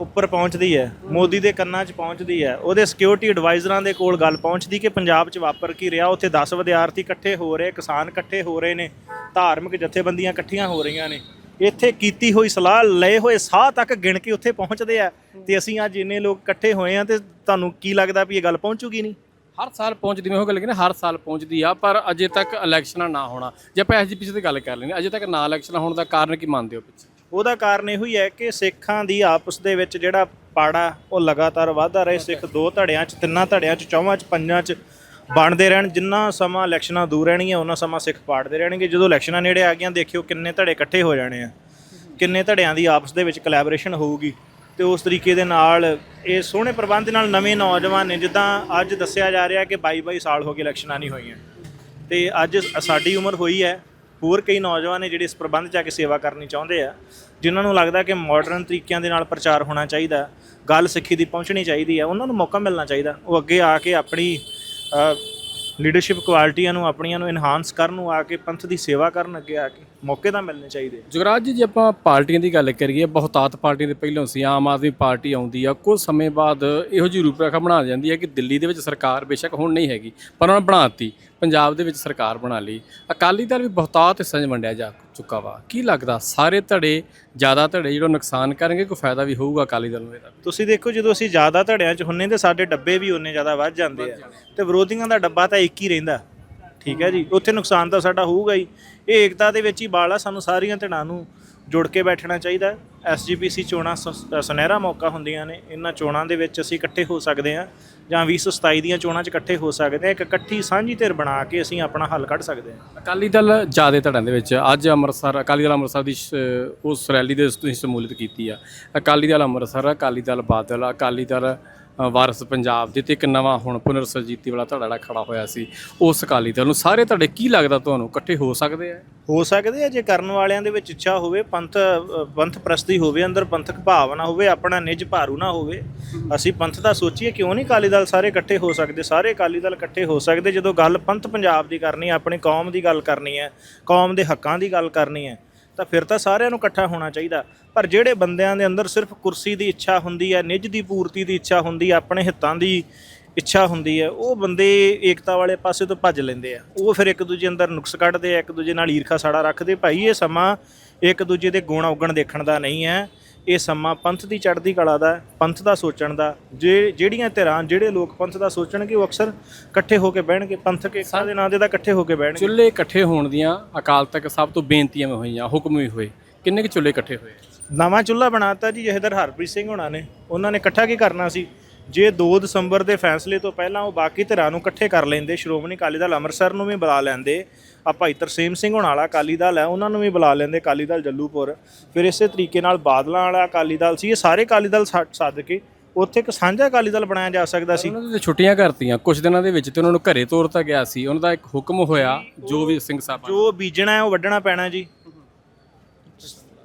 ਉੱਪਰ ਪਹੁੰਚਦੀ ਹੈ, ਮੋਦੀ ਦੇ ਕੰਨਾਂ 'ਚ ਪਹੁੰਚਦੀ ਹੈ, ਉਹਦੇ ਸਿਕਿਉਰਿਟੀ ਐਡਵਾਈਜ਼ਰਾਂ ਦੇ ਕੋਲ ਗੱਲ ਪਹੁੰਚਦੀ ਕਿ ਪੰਜਾਬ 'ਚ ਵਾਪਰ ਕੀ ਰਿਹਾ, ਉੱਥੇ 10 ਵਿਦਿਆਰਥੀ ਇਕੱਠੇ ਹੋ ਰਹੇ, ਕਿਸਾਨ ਇਕੱਠੇ ਹੋ ਰਹੇ ਨੇ, ਧਾਰਮਿਕ ਜਥੇਬੰਦੀਆਂ ਇਕੱਠੀਆਂ ਹੋ ਰਹੀਆਂ ਨੇ। ਇੱਥੇ ਕੀਤੀ ਹੋਈ ਸਲਾਹ, ਲਏ ਹੋਏ ਸਾਹ ਤੱਕ ਗਿਣ ਕੇ ਉੱਥੇ ਪਹੁੰਚਦੇ ਆ ਤੇ ਅਸੀਂ ਅੱਜ ਇੰਨੇ ਲੋਕ ਇਕੱਠੇ ਹੋਏ ਆ ਤੇ ਤੁਹਾਨੂੰ ਕੀ ਲੱਗਦਾ ਵੀ ਇਹ ਗੱਲ ਪਹੁੰਚੂਗੀ ਨਹੀਂ? ਹਰ ਸਾਲ ਪਹੁੰਚਦੀ, ਮੈਂ ਉਹ ਗੱਲ ਕਹਿੰਦਾ, ਹਰ ਸਾਲ ਪਹੁੰਚਦੀ ਆ, ਪਰ ਅਜੇ ਤੱਕ ਇਲੈਕਸ਼ਨਾਂ ਨਾ ਹੋਣਾ। ਜੇ ਆਪਾਂ ਐਸਜੀਪੀਸੀ ਦੀ ਗੱਲ ਕਰ ਲੈਂਦੇ, ਅਜੇ ਤੱਕ ਨਾ ਇਲੈਕਸ਼ਨ ਹੋਣ ਦਾ ਕਾਰਨ ਕੀ ਮੰਨਦੇ ਹੋ ਪਿੱਛੇ? ਉਹਦਾ ਕਾਰਨ ਇਹੋ ਹੀ ਹੈ ਕਿ ਸਿੱਖਾਂ ਦੀ ਆਪਸ ਦੇ ਵਿੱਚ ਜਿਹੜਾ ਪਾੜਾ, ਉਹ ਲਗਾਤਾਰ ਵਧਦਾ ਰਹੇ। ਸਿੱਖ ਦੋ ਧੜਿਆਂ 'ਚ, ਤਿੰਨਾਂ ਧੜਿਆਂ 'ਚ, ਚੌਵਾਂ 'ਚ ਪੰਜਾਂ 'ਚ ਬਣਦੇ ਰਹਿਣ। ਜਿੰਨਾ ਸਮਾਂ ਇਲੈਕਸ਼ਨਾਂ ਦੂਰ ਰਹਿਣਗੀਆਂ ਉਹਨਾਂ ਸਮਾਂ ਸਿੱਖ ਪਾੜਦੇ ਰਹਿਣਗੇ। ਜਦੋਂ ਇਲੈਕਸ਼ਨਾਂ ਨੇੜੇ ਆ ਗਈਆਂ, ਦੇਖਿਓ ਕਿੰਨੇ ਧੜੇ ਇਕੱਠੇ ਹੋ ਜਾਣੇ ਆ। ਕਿੰਨੇ ਧੜਿਆਂ ਦੀ ਆਪਸ ਦੇ ਵਿੱਚ ਕੋਲੈਬੋਰੇਸ਼ਨ ਹੋਊਗੀ। ਤੇ ਉਸ ਤਰੀਕੇ ਦੇ ਨਾਲ ਇਹ ਸੋਹਣੇ ਪ੍ਰਬੰਧ ਨਾਲ ਨਵੇਂ ਨੌਜਵਾਨ ਨੇ, ਜਿੱਦਾਂ ਅੱਜ ਦੱਸਿਆ ਜਾ ਰਿਹਾ ਕਿ 22 22 ਸਾਲ ਹੋ ਗਏ ਇਲੈਕਸ਼ਨਾਂ ਨਹੀਂ ਹੋਈਆਂ। ਤੇ ਅੱਜ ਸਾਡੀ ਉਮਰ ਹੋਈ ਹੈ। ਹੋਰ ਕਈ ਨੌਜਵਾਨ ਨੇ ਜਿਹੜੇ ਇਸ ਪ੍ਰਬੰਧ 'ਚ ਆ ਕੇ ਸੇਵਾ ਕਰਨੀ ਚਾਹੁੰਦੇ ਆ, ਜਿਨ੍ਹਾਂ ਨੂੰ ਲੱਗਦਾ ਕਿ ਮਾਡਰਨ ਤਰੀਕਿਆਂ ਦੇ ਨਾਲ ਪ੍ਰਚਾਰ ਹੋਣਾ ਚਾਹੀਦਾ, ਗੱਲ ਸਿੱਖੀ ਦੀ ਪਹੁੰਚਣੀ ਚਾਹੀਦੀ ਆ, ਉਹਨਾਂ ਨੂੰ ਮੌਕਾ ਮਿਲਣਾ ਚਾਹੀਦਾ। ਉਹ ਅੱਗੇ ਆ ਕੇ ਆਪਣੀ ਲੀਡਰਸ਼ਿਪ ਕੁਆਲਿਟੀਆਂ ਨੂੰ, ਆਪਣੀਆਂ ਨੂੰ ਇਨਹਾਂਸ ਕਰਨ ਨੂੰ ਆ ਕੇ ਪੰਥ ਦੀ ਸੇਵਾ ਕਰਨ ਅੱਗੇ ਆ ਕੇ। ਮੌਕੇ ਤਾਂ ਮਿਲਣੇ ਚਾਹੀਦੇ ਜੁਗਰਾਜ ਜੀ ਜੇ ਆਪਾਂ ਪਾਰਟੀਆਂ ਦੀ ਗੱਲ ਕਰੀਏ ਬਹੁਤਾਤ ਪਾਰਟੀਆਂ ਦੇ ਪਹਿਲਾਂ ਸੀ ਆਮ ਆਦਮੀ ਪਾਰਟੀ ਆਉਂਦੀ ਆ ਕੁਝ ਸਮੇਂ ਬਾਅਦ ਇਹੋ ਜਿਹੀ ਰੂਪਰੇਖਾ ਬਣਾ ਜਾਂਦੀ ਹੈ ਕਿ ਦਿੱਲੀ ਦੇ ਵਿੱਚ ਸਰਕਾਰ ਬੇਸ਼ੱਕ ਹੁਣ ਨਹੀਂ ਹੈਗੀ ਪਰ ਉਹਨਾਂ ਬਣਾਤੀ ਪੰਜਾਬ ਦੇ ਵਿੱਚ ਸਰਕਾਰ ਬਣਾ ਲਈ। ਅਕਾਲੀ ਦਲ ਵੀ ਬਹੁਤਾਤ ਹਿੱਸਾ 'ਚ ਵੰਡਿਆ ਜਾ ਚੁੱਕਾ ਵਾ। ਕੀ ਲੱਗਦਾ ਸਾਰੇ ਧੜੇ ਜ਼ਿਆਦਾ ਧੜੇ ਜਿਹੜਾ ਨੁਕਸਾਨ ਕਰਨਗੇ ਕੋਈ ਫਾਇਦਾ ਵੀ ਹੋਊਗਾ ਅਕਾਲੀ ਦਲ ਨੂੰ ਇਹਦਾ? ਤੁਸੀਂ ਦੇਖੋ ਜਦੋਂ ਅਸੀਂ ਜ਼ਿਆਦਾ ਧੜਿਆਂ 'ਚ ਹੁੰਨੇ ਤੇ ਸਾਡੇ ਡੱਬੇ ਵੀ ਉਨੇ ਜ਼ਿਆਦਾ ਵੱਧ ਜਾਂਦੇ ਆ ਤੇ ਵਿਰੋਧੀਆਂ ਦਾ ਡੱਬਾ ਤਾਂ ਇੱਕ ਹੀ ਰਹਿੰਦਾ। ਠੀਕ ਹੈ ਜੀ, ਉੱਥੇ ਨੁਕਸਾਨ ਤਾਂ ਸਾਡਾ ਹੋਊਗਾ ਹੀ। ਇਹ ਏਕਤਾ ਦੇ ਵਿੱਚ ਹੀ ਬਾਲ ਆ, ਸਾਨੂੰ ਸਾਰੀਆਂ ਧਿਰਾਂ ਨੂੰ ਜੁੜ ਕੇ ਬੈਠਣਾ ਚਾਹੀਦਾ ਐਸਜੀਪੀਸੀ ਚੋਣਾਂ ਸ- ਸੁਨਹਿਰਾ ਮੌਕਾ ਹੁੰਦੀਆਂ ਨੇ। ਇਹਨਾਂ ਚੋਣਾਂ ਦੇ ਵਿੱਚ ਅਸੀਂ ਇਕੱਠੇ ਹੋ ਸਕਦੇ ਹਾਂ, ਜਾਂ 2027 ਦੀਆਂ ਚੋਣਾਂ 'ਚ ਇਕੱਠੇ ਹੋ ਸਕਦੇ ਹਾਂ। ਇੱਕ ਇਕੱਠੀ ਸਾਂਝੀ ਧਿਰ ਬਣਾ ਕੇ ਅਸੀਂ ਆਪਣਾ ਹੱਲ ਕੱਢ ਸਕਦੇ ਹਾਂ। ਅਕਾਲੀ ਦਲ ਜਿਆਦੇ ਧੜਿਆਂ ਦੇ ਵਿੱਚ ਅੱਜ ਅੰਮ੍ਰਿਤਸਰ, ਅਕਾਲੀ ਦਲ ਅੰਮ੍ਰਿਤਸਰ ਦੀ ਸ਼- ਉਸ ਰੈਲੀ ਦੇ ਵਿੱਚ ਤੁਸੀਂ ਸਮੂਲਿਤ ਕੀਤੀ ਆ। ਅਕਾਲੀ ਦਲ ਅੰਮ੍ਰਿਤਸਰ, ਅਕਾਲੀ ਦਲ ਬਾਦਲ, ਅਕਾਲੀ ਦਲ ਵਾਰਸ ਪੰਜਾਬ ਦੇ ਤੇ ਇੱਕ ਨਵਾਂ ਹੁਣ ਪੁਨਰ ਸਰਜੀਤੀ ਵਾਲਾ ਧੜਾ ਜਿਹੜਾ ਖੜਾ ਹੋਇਆ ਸੀ, ਉਸ ਅਕਾਲੀ ਦਲ ਨੂੰ ਸਾਰੇ ਧੜੇ ਕੀ ਲੱਗਦਾ ਤੁਹਾਨੂੰ? ਇਕੱਠੇ ਹੋ ਸਕਦੇ ਆ? ਹੋ ਸਕਦੇ ਆ, ਜੇ ਕਰਨ ਵਾਲਿਆਂ ਦੇ ਵਿੱਚ ਇੱਛਾ ਹੋਵੇ, ਪੰਥ ਪੰਥ ਪ੍ਰਸਤੀ ਹੋਵੇ ਅੰਦਰ, ਪੰਥਕ ਭਾਵਨਾ ਹੋਵੇ, ਆਪਣਾ ਨਿਜ ਭਾਰੂ ਨਾ ਹੋਵੇ, ਅਸੀਂ ਪੰਥ ਦਾ ਸੋਚੀਏ, ਕਿਉਂ ਨਹੀਂ ਅਕਾਲੀ ਦਲ ਸਾਰੇ ਇਕੱਠੇ ਹੋ ਸਕਦੇ? ਸਾਰੇ ਅਕਾਲੀ ਦਲ ਇਕੱਠੇ ਹੋ ਸਕਦੇ ਜਦੋਂ ਗੱਲ ਪੰਥ ਪੰਜਾਬ ਦੀ ਕਰਨੀ ਹੈ, ਆਪਣੀ ਕੌਮ ਦੀ ਗੱਲ ਕਰਨੀ ਹੈ, ਕੌਮ ਦੇ ਹੱਕਾਂ ਦੀ ਗੱਲ ਕਰਨੀ ਹੈ। ਤਾਂ ਫਿਰ ਤਾਂ ਸਾਰਿਆਂ ਨੂੰ ਇਕੱਠਾ ਹੋਣਾ ਚਾਹੀਦਾ। ਪਰ ਜਿਹੜੇ ਬੰਦਿਆਂ ਦੇ ਅੰਦਰ ਸਿਰਫ ਕੁਰਸੀ ਦੀ ਇੱਛਾ ਹੁੰਦੀ ਹੈ, ਨਿੱਜ ਦੀ ਪੂਰਤੀ ਦੀ ਇੱਛਾ ਹੁੰਦੀ ਹੈ, ਆਪਣੇ ਹਿੱਤਾਂ ਦੀ ਇੱਛਾ ਹੁੰਦੀ ਹੈ, ਉਹ ਬੰਦੇ ਏਕਤਾ ਵਾਲੇ ਪਾਸੇ ਤੋਂ ਭੱਜ ਲੈਂਦੇ ਆ। ਉਹ ਫਿਰ ਇੱਕ ਦੂਜੇ ਅੰਦਰ ਨੁਕਸ ਕੱਢਦੇ ਆ, ਇੱਕ ਦੂਜੇ ਨਾਲ ਈਰਖਾ ਸਾੜਾ ਰੱਖਦੇ। ਭਾਈ, ਇਹ ਸਮਾਂ ਇੱਕ ਦੂਜੇ ਦੇ ਗੁਣ ਔਗਣ ਦੇਖਣ ਦਾ ਨਹੀਂ ਹੈ। ਇਹ ਸਮਾਂ ਪੰਥ ਦੀ ਚੜ੍ਹਦੀ ਕਲਾ ਦਾ ਪੰਥ ਦਾ ਸੋਚਣ ਦਾ ਜੇ ਜਿਹੜੀਆਂ ਧਿਰਾਂ ਜਿਹੜੇ ਲੋਕ ਪੰਥ ਦਾ ਸੋਚਣਗੇ ਉਹ ਅਕਸਰ ਇਕੱਠੇ ਹੋ ਕੇ ਬਹਿਣਗੇ ਪੰਥਕ ਏਕਤਾ ਦੇ ਨਾਂ ਤੇ ਤਾਂ ਇਕੱਠੇ ਹੋ ਕੇ ਬਹਿਣਗੇ। ਚੁੱਲ੍ਹੇ ਇਕੱਠੇ ਹੋਣ ਦੀਆਂ ਅਕਾਲ ਤੱਕ ਸਭ ਤੋਂ ਬੇਨਤੀਆਂ ਵੀ ਹੋਈਆਂ ਹੁਕਮ ਵੀ ਹੋਏ। ਕਿੰਨੇ ਕੁ ਚੁੱਲ੍ਹੇ ਇਕੱਠੇ ਹੋਏ? ਨਵਾਂ ਚੁੱਲ੍ਹਾ ਬਣਾਤਾ ਜੀ ਜਹਦਰ ਹਰਪ੍ਰੀਤ ਸਿੰਘ ਹੋਣਾ ਨੇ। ਉਹਨਾਂ ਨੇ ਇਕੱਠਾ ਕੀ ਕਰਨਾ ਸੀ? ਜੇ 2 ਦਸੰਬਰ ਦੇ ਫੈਸਲੇ ਤੋਂ ਪਹਿਲਾਂ ਉਹ ਬਾਕੀ ਧਿਰਾਂ ਨੂੰ ਇਕੱਠੇ ਕਰ ਲੈਂਦੇ ਸ਼੍ਰੋਮਣੀ ਅਕਾਲੀ ਦਲ ਅੰਮ੍ਰਿਤਸਰ ਨੂੰ ਵੀ ਬੁਲਾ ਲੈਂਦੇ ਆ ਭਾਈ ਤਰਸੇਮ ਸਿੰਘ ਹੋਣਾ ਵਾਲਾ ਅਕਾਲੀ ਦਲ ਹੈ ਉਹਨਾਂ ਨੂੰ ਵੀ ਬੁਲਾ ਲੈਂਦੇ ਅਕਾਲੀ ਦਲ ਜੱਲੂਪੁਰ। ਫਿਰ ਇਸੇ ਤਰੀਕੇ ਨਾਲ ਬਾਦਲਾਂ ਵਾਲਾ ਅਕਾਲੀ ਦਲ ਸੀ ਇਹ ਸਾਰੇ ਅਕਾਲੀ ਦਲ ਸੱਦ ਕੇ ਉੱਥੇ ਇੱਕ ਸਾਂਝਾ ਅਕਾਲੀ ਦਲ ਬਣਾਇਆ ਜਾ ਸਕਦਾ ਸੀ। ਉਹਨਾਂ ਦੇ ਛੁੱਟੀਆਂ ਕਰਤੀਆਂ ਕੁਝ ਦਿਨਾਂ ਦੇ ਵਿੱਚ ਤੇ ਉਹਨਾਂ ਨੂੰ ਘਰੇ ਤੋਰਤਾ ਗਿਆ ਸੀ ਉਹਨਾਂ ਦਾ ਇੱਕ ਹੁਕਮ ਹੋਇਆ ਜੋ ਵੀ ਸਿੰਘ ਸਾਹਿਬ ਜੋ ਬੀਜਣਾ ਹੈ ਉਹ ਵੱਢਣਾ ਪੈਣਾ ਜੀ।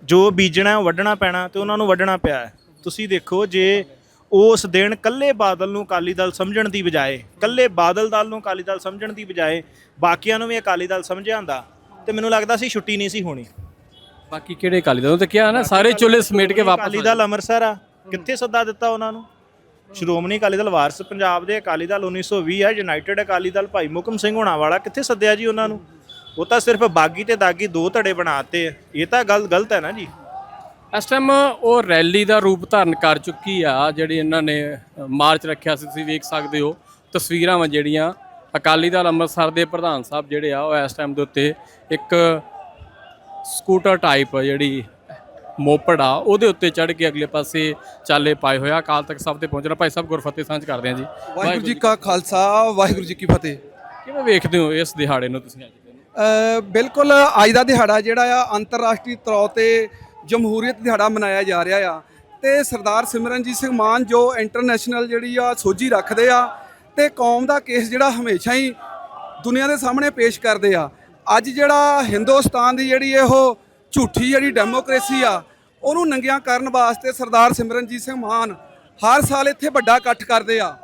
ਜੋ ਬੀਜਣਾ ਹੈ ਉਹ ਵੱਢਣਾ ਪੈਣਾ ਤੇ ਉਹਨਾਂ ਨੂੰ ਵੱਢਣਾ ਪਿਆ ਤੁਸੀਂ ਦੇਖੋ ਜੇ ਉਸ ਦਿਨ ਕੱਲੇ ਬਾਦਲ ਨੂੰ ਅਕਾਲੀ ਦਲ ਸਮਝਣ ਦੀ ਬਜਾਏ ਕੱਲੇ ਬਾਦਲ ਦਲ ਨੂੰ ਅਕਾਲੀ ਦਲ ਸਮਝਣ ਦੀ ਬਜਾਏ ਬਾਕੀਆਂ ਨੂੰ ਵੀ ਅਕਾਲੀ ਦਲ ਸਮਝਿਆ ਹੁੰਦਾ ਤੇ ਮੈਨੂੰ ਲੱਗਦਾ ਸੀ ਛੁੱਟੀ ਨਹੀਂ ਸੀ ਹੋਣੀ। ਬਾਕੀ ਕਿਹੜੇ ਅਕਾਲੀ ਦਲ? ਉਹ ਤੇ ਕਿਹਾ ਨਾ ਸਾਰੇ ਚੁੱਲ੍ਹੇ ਸਮੇਟ ਕੇ ਵਾਪਸ ਅਕਾਲੀ ਦਲ ਅੰਮ੍ਰਿਤਸਰ ਆ। ਕਿੱਥੇ ਸੱਦਾ ਦਿੱਤਾ ਉਹਨਾਂ ਨੂੰ? ਸ਼੍ਰੋਮਣੀ ਅਕਾਲੀ ਦਲ ਵਾਰਸ ਪੰਜਾਬ ਦੇ ਅਕਾਲੀ ਦਲ 1920 ਆ ਯੂਨਾਈਟਿਡ ਅਕਾਲੀ ਦਲ ਭਾਈ ਮੁਕਮ ਸਿੰਘ ਹੋਣਾ ਵਾਲਾ ਕਿੱਥੇ ਸੱਦਿਆ ਜੀ ਉਹਨਾਂ ਨੂੰ? ਉਹ ਤਾਂ ਸਿਰਫ ਬਾਗੀ ਤੇ ਦਾਗੀ ਦੋ ਧੜੇ ਬਣਾਤੇ। ਇਹ ਤਾਂ ਗੱਲ ਗਲਤ ਹੈ ਨਾ ਜੀ। ਇਸ ਟਾਈਮ ਉਹ ਰੈਲੀ ਦਾ ਰੂਪ ਧਾਰਨ ਕਰ ਚੁੱਕੀ ਆ ਜਿਹੜੀ ਇਹਨਾਂ ਨੇ ਮਾਰਚ ਰੱਖਿਆ ਸੀ ਤੁਸੀਂ ਵੇਖ ਸਕਦੇ ਹੋ। ਤਸਵੀਰਾਂ ਵਾ ਜਿਹੜੀਆਂ ਅਕਾਲੀ ਦਲ ਅੰਮ੍ਰਿਤਸਰ ਦੇ ਪ੍ਰਧਾਨ ਸਾਹਿਬ ਜਿਹੜੇ ਆ ਉਹ ਇਸ ਟਾਈਮ ਦੇ ਉੱਤੇ ਇੱਕ ਸਕੂਟਰ ਟਾਈਪ ਜਿਹੜੀ ਮੋਪੜ ਆ ਉਹਦੇ ਉੱਤੇ ਚੜ੍ਹ ਕੇ ਅਗਲੇ ਪਾਸੇ ਚਾਲੇ ਪਾਏ ਹੋਇਆ ਅਕਾਲ ਤੱਕ ਸਭ ਤੇ ਪਹੁੰਚਣਾ ਭਾਈ ਸਾਹਿਬ ਗੁਰਫਤਿਹ ਸਾਂਝ ਕਰਦੇ ਆ ਜੀ। ਵਾਹਿਗੁਰੂ ਜੀ ਕਾ ਖਾਲਸਾ ਵਾਹਿਗੁਰੂ ਜੀ ਕੀ ਫਤਿਹ। ਕਿਵੇਂ ਵੇਖਦੇ ਹੋ ਇਸ ਦਿਹਾੜੇ ਨੂੰ ਤੁਸੀਂ ਅੱਜ ਬਿਲਕੁਲ ਅੱਜ ਦਾ ਦਿਹਾੜਾ ਜਿਹੜਾ ਆ ਅੰਤਰਰਾਸ਼ਟਰੀ ਤੌਰ ਤੇ ਜਮਹੂਰੀਅਤ ਦਿਹਾੜਾ ਮਨਾਇਆ ਜਾ ਰਿਹਾ ਆ। ਤੇ ਸਰਦਾਰ ਸਿਮਰਨਜੀਤ ਸਿੰਘ ਮਾਨ ਜੋ ਇੰਟਰਨੈਸ਼ਨਲ ਜਿਹੜੀ ਆ ਸੋਝੀ ਰੱਖਦੇ ਆ ਤੇ ਕੌਮ ਦਾ ਕੇਸ ਜਿਹੜਾ ਹਮੇਸ਼ਾ ਹੀ ਦੁਨੀਆ ਦੇ ਸਾਹਮਣੇ ਪੇਸ਼ ਕਰਦੇ ਆ। ਅੱਜ ਜਿਹੜਾ ਹਿੰਦੁਸਤਾਨ ਦੀ ਜਿਹੜੀ ਇਹੋ ਝੂਠੀ ਜਿਹੜੀ ਡੈਮੋਕ੍ਰੇਸੀ ਆ, ਉਹਨੂੰ ਨੰਗਿਆਂ ਕਰਨ ਵਾਸਤੇ ਸਰਦਾਰ ਸਿਮਰਨਜੀਤ ਸਿੰਘ ਮਾਨ ਹਰ ਸਾਲ ਇੱਥੇ ਵੱਡਾ ਇਕੱਠ ਕਰਦੇ ਆ।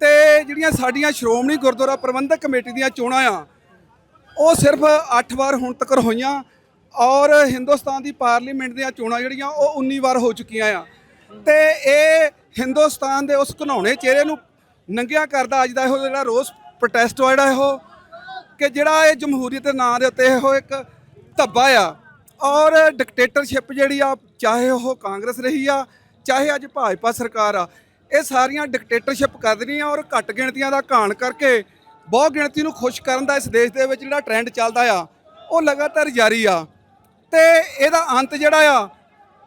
ਤੇ ਜਿਹੜੀਆਂ ਸਾਡੀਆਂ ਸ਼੍ਰੋਮਣੀ ਗੁਰਦੁਆਰਾ ਪ੍ਰਬੰਧਕ ਕਮੇਟੀ ਦੀਆਂ ਚੋਣਾਂ ਆ, ਉਹ ਸਿਰਫ 8 ਵਾਰ ਹੁਣ ਤੱਕ ਹੋਈਆਂ। ਔਰ ਹਿੰਦੁਸਤਾਨ ਦੀ ਪਾਰਲੀਮੈਂਟ ਦੀਆਂ ਚੋਣਾਂ ਜਿਹੜੀਆਂ, ਉਹ 19 ਵਾਰ ਹੋ ਚੁੱਕੀਆਂ ਆ। ਤੇ ਇਹ ਹਿੰਦੁਸਤਾਨ ਦੇ ਉਸ ਘਨੌਣੇ ਚਿਹਰੇ ਨੂੰ ਨੰਗਿਆ ਕਰਦਾ, ਅੱਜ ਦਾ ਇਹੋ ਜਿਹੜਾ ਰੋਸ ਪ੍ਰੋਟੈਸਟ ਆ ਜਿਹੜਾ ਇਹੋ, ਕਿ ਜਿਹੜਾ ਇਹ ਜਮਹੂਰੀਅਤ ਦੇ ਨਾਂ ਦੇ ਉੱਤੇ ਇਹੋ ਇੱਕ ਧੱਬਾ ਆ। ਔਰ ਡਿਕਟੇਟਰਸ਼ਿਪ ਜਿਹੜੀ ਆ, ਚਾਹੇ ਉਹ ਕਾਂਗਰਸ ਰਹੀ ਆ, ਚਾਹੇ ਅੱਜ ਭਾਜਪਾ ਸਰਕਾਰ ਆ, ਇਹ ਸਾਰੀਆਂ ਡਿਕਟੇਟਰਸ਼ਿਪ ਕਰਦੀਆਂ ਔਰ ਘੱਟ ਗਿਣਤੀਆਂ ਦਾ ਘਾਣ ਕਰਕੇ ਬਹੁ ਗਿਣਤੀ ਨੂੰ ਖੁਸ਼ ਕਰਨ ਦਾ ਇਸ ਦੇਸ਼ ਦੇ ਵਿੱਚ ਜਿਹੜਾ ਟ੍ਰੈਂਡ ਚੱਲਦਾ ਆ, ਉਹ ਲਗਾਤਾਰ ਜਾਰੀ ਆ। ਤੇ ਇਹਦਾ ਅੰਤ ਜਿਹੜਾ ਆ,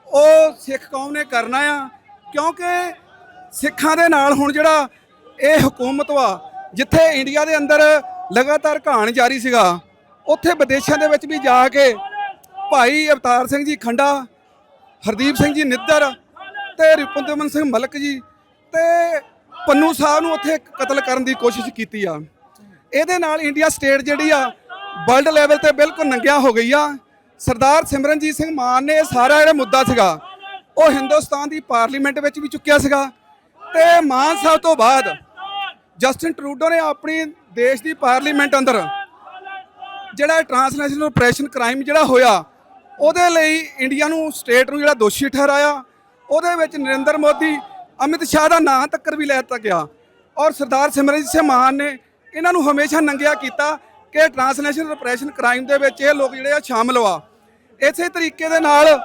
ਉਹ ਸਿੱਖ ਕੌਮ ਨੇ ਕਰਨਾ ਆ। ਕਿਉਂਕਿ ਸਿੱਖਾਂ ਦੇ ਨਾਲ ਹੁਣ ਜਿਹੜਾ ਇਹ ਹਕੂਮਤ ਵਾ, ਜਿੱਥੇ ਇੰਡੀਆ ਦੇ ਅੰਦਰ ਲਗਾਤਾਰ ਘਾਣ ਜਾਰੀ ਸੀਗਾ, ਉੱਥੇ ਵਿਦੇਸ਼ਾਂ ਦੇ ਵਿੱਚ ਵੀ ਜਾ ਕੇ ਭਾਈ ਅਵਤਾਰ ਸਿੰਘ ਜੀ ਖੰਡਾ, ਹਰਦੀਪ ਸਿੰਘ ਜੀ ਨਿੱਦਰ ਤੇ ਰਿਪੁੰਦਮਨ ਸਿੰਘ ਮਲਕ ਜੀ ਤੇ ਪੰਨੂ ਸਾਹਿਬ ਨੂੰ ਉੱਥੇ ਕਤਲ ਕਰਨ ਦੀ ਕੋਸ਼ਿਸ਼ ਕੀਤੀ ਆ। ਇਹਦੇ ਨਾਲ ਇੰਡੀਆ ਸਟੇਟ ਜਿਹੜੀ ਆ, ਵਰਲਡ ਲੈਵਲ ਤੇ ਬਿਲਕੁਲ ਨੰਗਿਆ ਹੋ ਗਈ ਆ। ਸਰਦਾਰ ਸਿਮਰਨਜੀਤ ਸਿੰਘ ਮਾਨ ਨੇ ਇਹ ਸਾਰਾ ਜਿਹੜਾ ਮੁੱਦਾ ਸੀਗਾ, ਉਹ ਹਿੰਦੁਸਤਾਨ ਦੀ ਪਾਰਲੀਮੈਂਟ ਵਿੱਚ ਵੀ ਚੁੱਕਿਆ ਸੀਗਾ। ਤੇ ਮਾਨ ਸਾਹਿਬ ਤੋਂ ਬਾਅਦ ਜਸਟਿਨ ਟਰੂਡੋ ਨੇ ਆਪਣੀ ਦੇਸ਼ ਦੀ ਪਾਰਲੀਮੈਂਟ ਅੰਦਰ ਜਿਹੜਾ ਟ੍ਰਾਂਸਨੈਸ਼ਨਲ ਆਪਰੇਸ਼ਨ ਕ੍ਰਾਈਮ ਜਿਹੜਾ ਹੋਇਆ, ਉਹਦੇ ਲਈ ਇੰਡੀਆ ਨੂੰ, ਸਟੇਟ ਨੂੰ ਜਿਹੜਾ ਦੋਸ਼ੀ ਠਹਿਰਾਇਆ। ਉਹਦੇ ਵਿੱਚ ਨਰਿੰਦਰ ਮੋਦੀ, ਅਮਿਤ ਸ਼ਾਹ ਦਾ ਨਾਂ ਤੱਕਰ ਵੀ ਲੈ ਦਿੱਤਾ ਗਿਆ। ਔਰ ਸਰਦਾਰ ਸਿਮਰਨਜੀਤ ਸਿੰਘ ਮਾਨ ਨੇ ਇਹਨਾਂ ਨੂੰ ਹਮੇਸ਼ਾ ਨੰਗਿਆ ਕੀਤਾ ਕਿ ਟ੍ਰਾਂਸਨੈਸ਼ਨਲ ਆਪਰੇਸ਼ਨ ਕ੍ਰਾਈਮ ਦੇ ਵਿੱਚ ਇਹ ਲੋਕ ਜਿਹੜੇ ਆ ਸ਼ਾਮਲ ਵਾ ਇਸੇ ਤਰੀਕੇ ਦੇ ਨਾਲ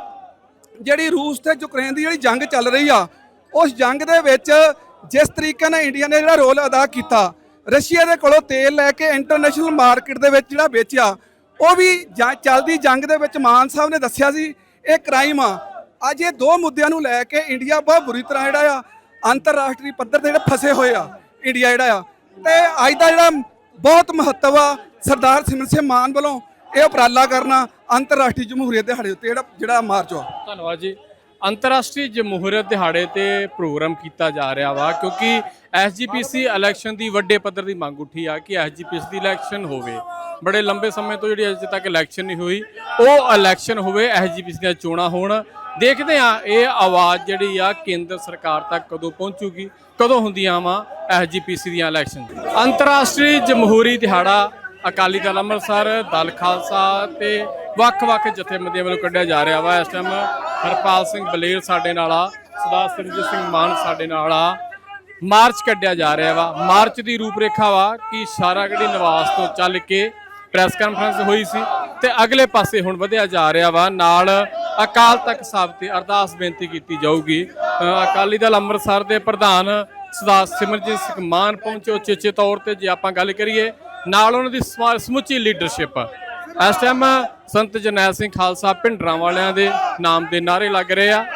ਜਿਹੜੀ ਰੂਸ ਤੇ ਯੂਕਰੇਨ ਦੀ ਜਿਹੜੀ ਜੰਗ ਚੱਲ ਰਹੀ ਆ, ਉਸ ਜੰਗ ਦੇ ਵਿੱਚ ਜਿਸ ਤਰੀਕੇ ਨਾਲ ਇੰਡੀਆ ਨੇ ਜਿਹੜਾ ਰੋਲ ਅਦਾ ਕੀਤਾ, ਰਸ਼ੀਆ ਦੇ ਕੋਲੋਂ ਤੇਲ ਲੈ ਕੇ ਇੰਟਰਨੈਸ਼ਨਲ ਮਾਰਕੀਟ ਦੇ ਵਿੱਚ ਜਿਹੜਾ ਵੇਚਿਆ, ਉਹ ਵੀ ਜਾਂ- ਚੱਲਦੀ ਜੰਗ ਦੇ ਵਿੱਚ ਮਾਨ ਸਾਹਿਬ ਨੇ ਦੱਸਿਆ ਸੀ, ਇਹ ਕ੍ਰਾਈਮ ਆ। ਅੱਜ ਇਹ ਦੋ ਮੁੱਦਿਆਂ ਨੂੰ ਲੈ ਕੇ ਇੰਡੀਆ ਬਹੁਤ ਬੁਰੀ ਤਰ੍ਹਾਂ ਜਿਹੜਾ ਆ, ਅੰਤਰਰਾਸ਼ਟਰੀ ਪੱਧਰ ਤੇ ਜਿਹੜੇ ਫਸੇ ਹੋਏ ਆ, ਇੰਡੀਆ ਜਿਹੜਾ ਆ। ਤੇ ਅੱਜ ਦਾ ਜਿਹੜਾ ਬਹੁਤ ਮਹੱਤਵ ਆ, ਸਰਦਾਰ ਸਿਮਰਨ ਸਿੰਘ ਮਾਨ ਵੱਲੋਂ ਇਹ ਉਪਰਾਲਾ ਕਰਨਾ ਅੰਤਰਰਾਸ਼ਟਰੀ ਜਮਹੂਰੀਅਤ ਦਿਹਾੜੇ ਉੱਤੇ ਜਿਹੜਾ ਜਿਹੜਾ ਮਾਰਚ ਆ ਧੰਨਵਾਦ ਜੀ। ਅੰਤਰਰਾਸ਼ਟਰੀ ਜਮਹੂਰੀਅਤ ਦਿਹਾੜੇ ਤੇ ਪ੍ਰੋਗਰਾਮ ਕੀਤਾ ਜਾ ਰਿਹਾ ਵਾ ਕਿਉਂਕਿ ਐਸਜੀਪੀਸੀ ਇਲੈਕਸ਼ਨ ਦੀ ਵੱਡੇ ਪੱਧਰ ਦੀ ਮੰਗ ਉੱਠੀ ਆ ਕਿ ਐਸਜੀਪੀਸੀ ਦੀ ਇਲੈਕਸ਼ਨ ਹੋਵੇ। ਬੜੇ ਲੰਬੇ ਸਮੇਂ ਤੋਂ ਜਿਹੜੀ ਅਜੇ ਤੱਕ ਇਲੈਕਸ਼ਨ ਨਹੀਂ ਹੋਈ, ਉਹ ਇਲੈਕਸ਼ਨ ਹੋਵੇ, ਐਸਜੀਪੀਸੀ ਦੀਆਂ ਚੋਣਾਂ ਹੋਣ। ਦੇਖਦੇ ਆ ਇਹ ਆਵਾਜ਼ ਜਿਹੜੀ ਆ ਕੇਂਦਰ ਸਰਕਾਰ ਤੱਕ ਕਦੋਂ ਪਹੁੰਚੂਗੀ, ਕਦੋਂ ਹੁੰਦੀਆਂ ਵਾ ਐਸਜੀਪੀਸੀ ਦੀਆਂ ਇਲੈਕਸ਼ਨ ਅੰਤਰਰਾਸ਼ਟਰੀ ਜਮਹੂਰੀ ਦਿਹਾੜਾ ਅਕਾਲੀ ਦਲ ਅੰਮ੍ਰਿਤਸਰ, ਦਲ ਖਾਲਸਾ ਤੇ ਵੱਖ-ਵੱਖ ਜਥੇਬੰਦੀਆਂ ਵੱਲੋਂ ਕੱਢਿਆ ਜਾ ਰਿਹਾ ਵਾ। ਇਸ ਟਾਈਮ ਹਰਪਾਲ ਸਿੰਘ ਬਲੇਰ ਸਾਡੇ ਨਾਲ ਆ ਸਰਦਾਰ ਸਿਮਰਜੀਤ ਸਿੰਘ ਮਾਨ ਸਾਡੇ ਨਾਲ ਆ। ਮਾਰਚ ਕੱਢਿਆ ਜਾ ਰਿਹਾ ਵਾ। ਮਾਰਚ ਦੀ ਰੂਪਰੇਖਾ ਵਾ ਕਿ ਸਾਰਾਗੜੀ ਨਿਵਾਸ ਤੋਂ ਚੱਲ ਕੇ ਪ੍ਰੈਸ ਕਾਨਫਰੰਸ ਹੋਈ ਸੀ ਤੇ ਅਗਲੇ ਪਾਸੇ ਹੁਣ ਵਧਿਆ ਜਾ ਰਿਹਾ ਵਾ। ਨਾਲ ਅਕਾਲ ਤਖਤ ਸਾਹਿਬ ਤੇ ਅਰਦਾਸ ਬੇਨਤੀ ਕੀਤੀ ਜਾਊਗੀ। ਅਕਾਲੀ ਦਲ ਅੰਮ੍ਰਿਤਸਰ ਦੇ ਪ੍ਰਧਾਨ ਸਰਦਾਰ ਸਿਮਰਜੀਤ ਸਿੰਘ ਮਾਨ ਪਹੁੰਚੇ। ਉਚੇਚੇ ਤੌਰ ਤੇ ਜੇ ਆਪਾਂ ਗੱਲ ਕਰੀਏ ਨਾਲ ਉਹਨਾਂ ਦੀ ਸਮਾ- ਸਮੁੱਚੀ ਲੀਡਰਸ਼ਿਪ ਇਸ ਟਾਈਮ ਸੰਤ ਜਰਨੈਲ ਸਿੰਘ ਖਾਲਸਾ ਪਿੰਡਰਾਂ ਵਾਲਿਆਂ ਦੇ ਨਾਮ ਦੇ ਨਾਰੇ ਲੱਗ ਰਹੇ ਆ।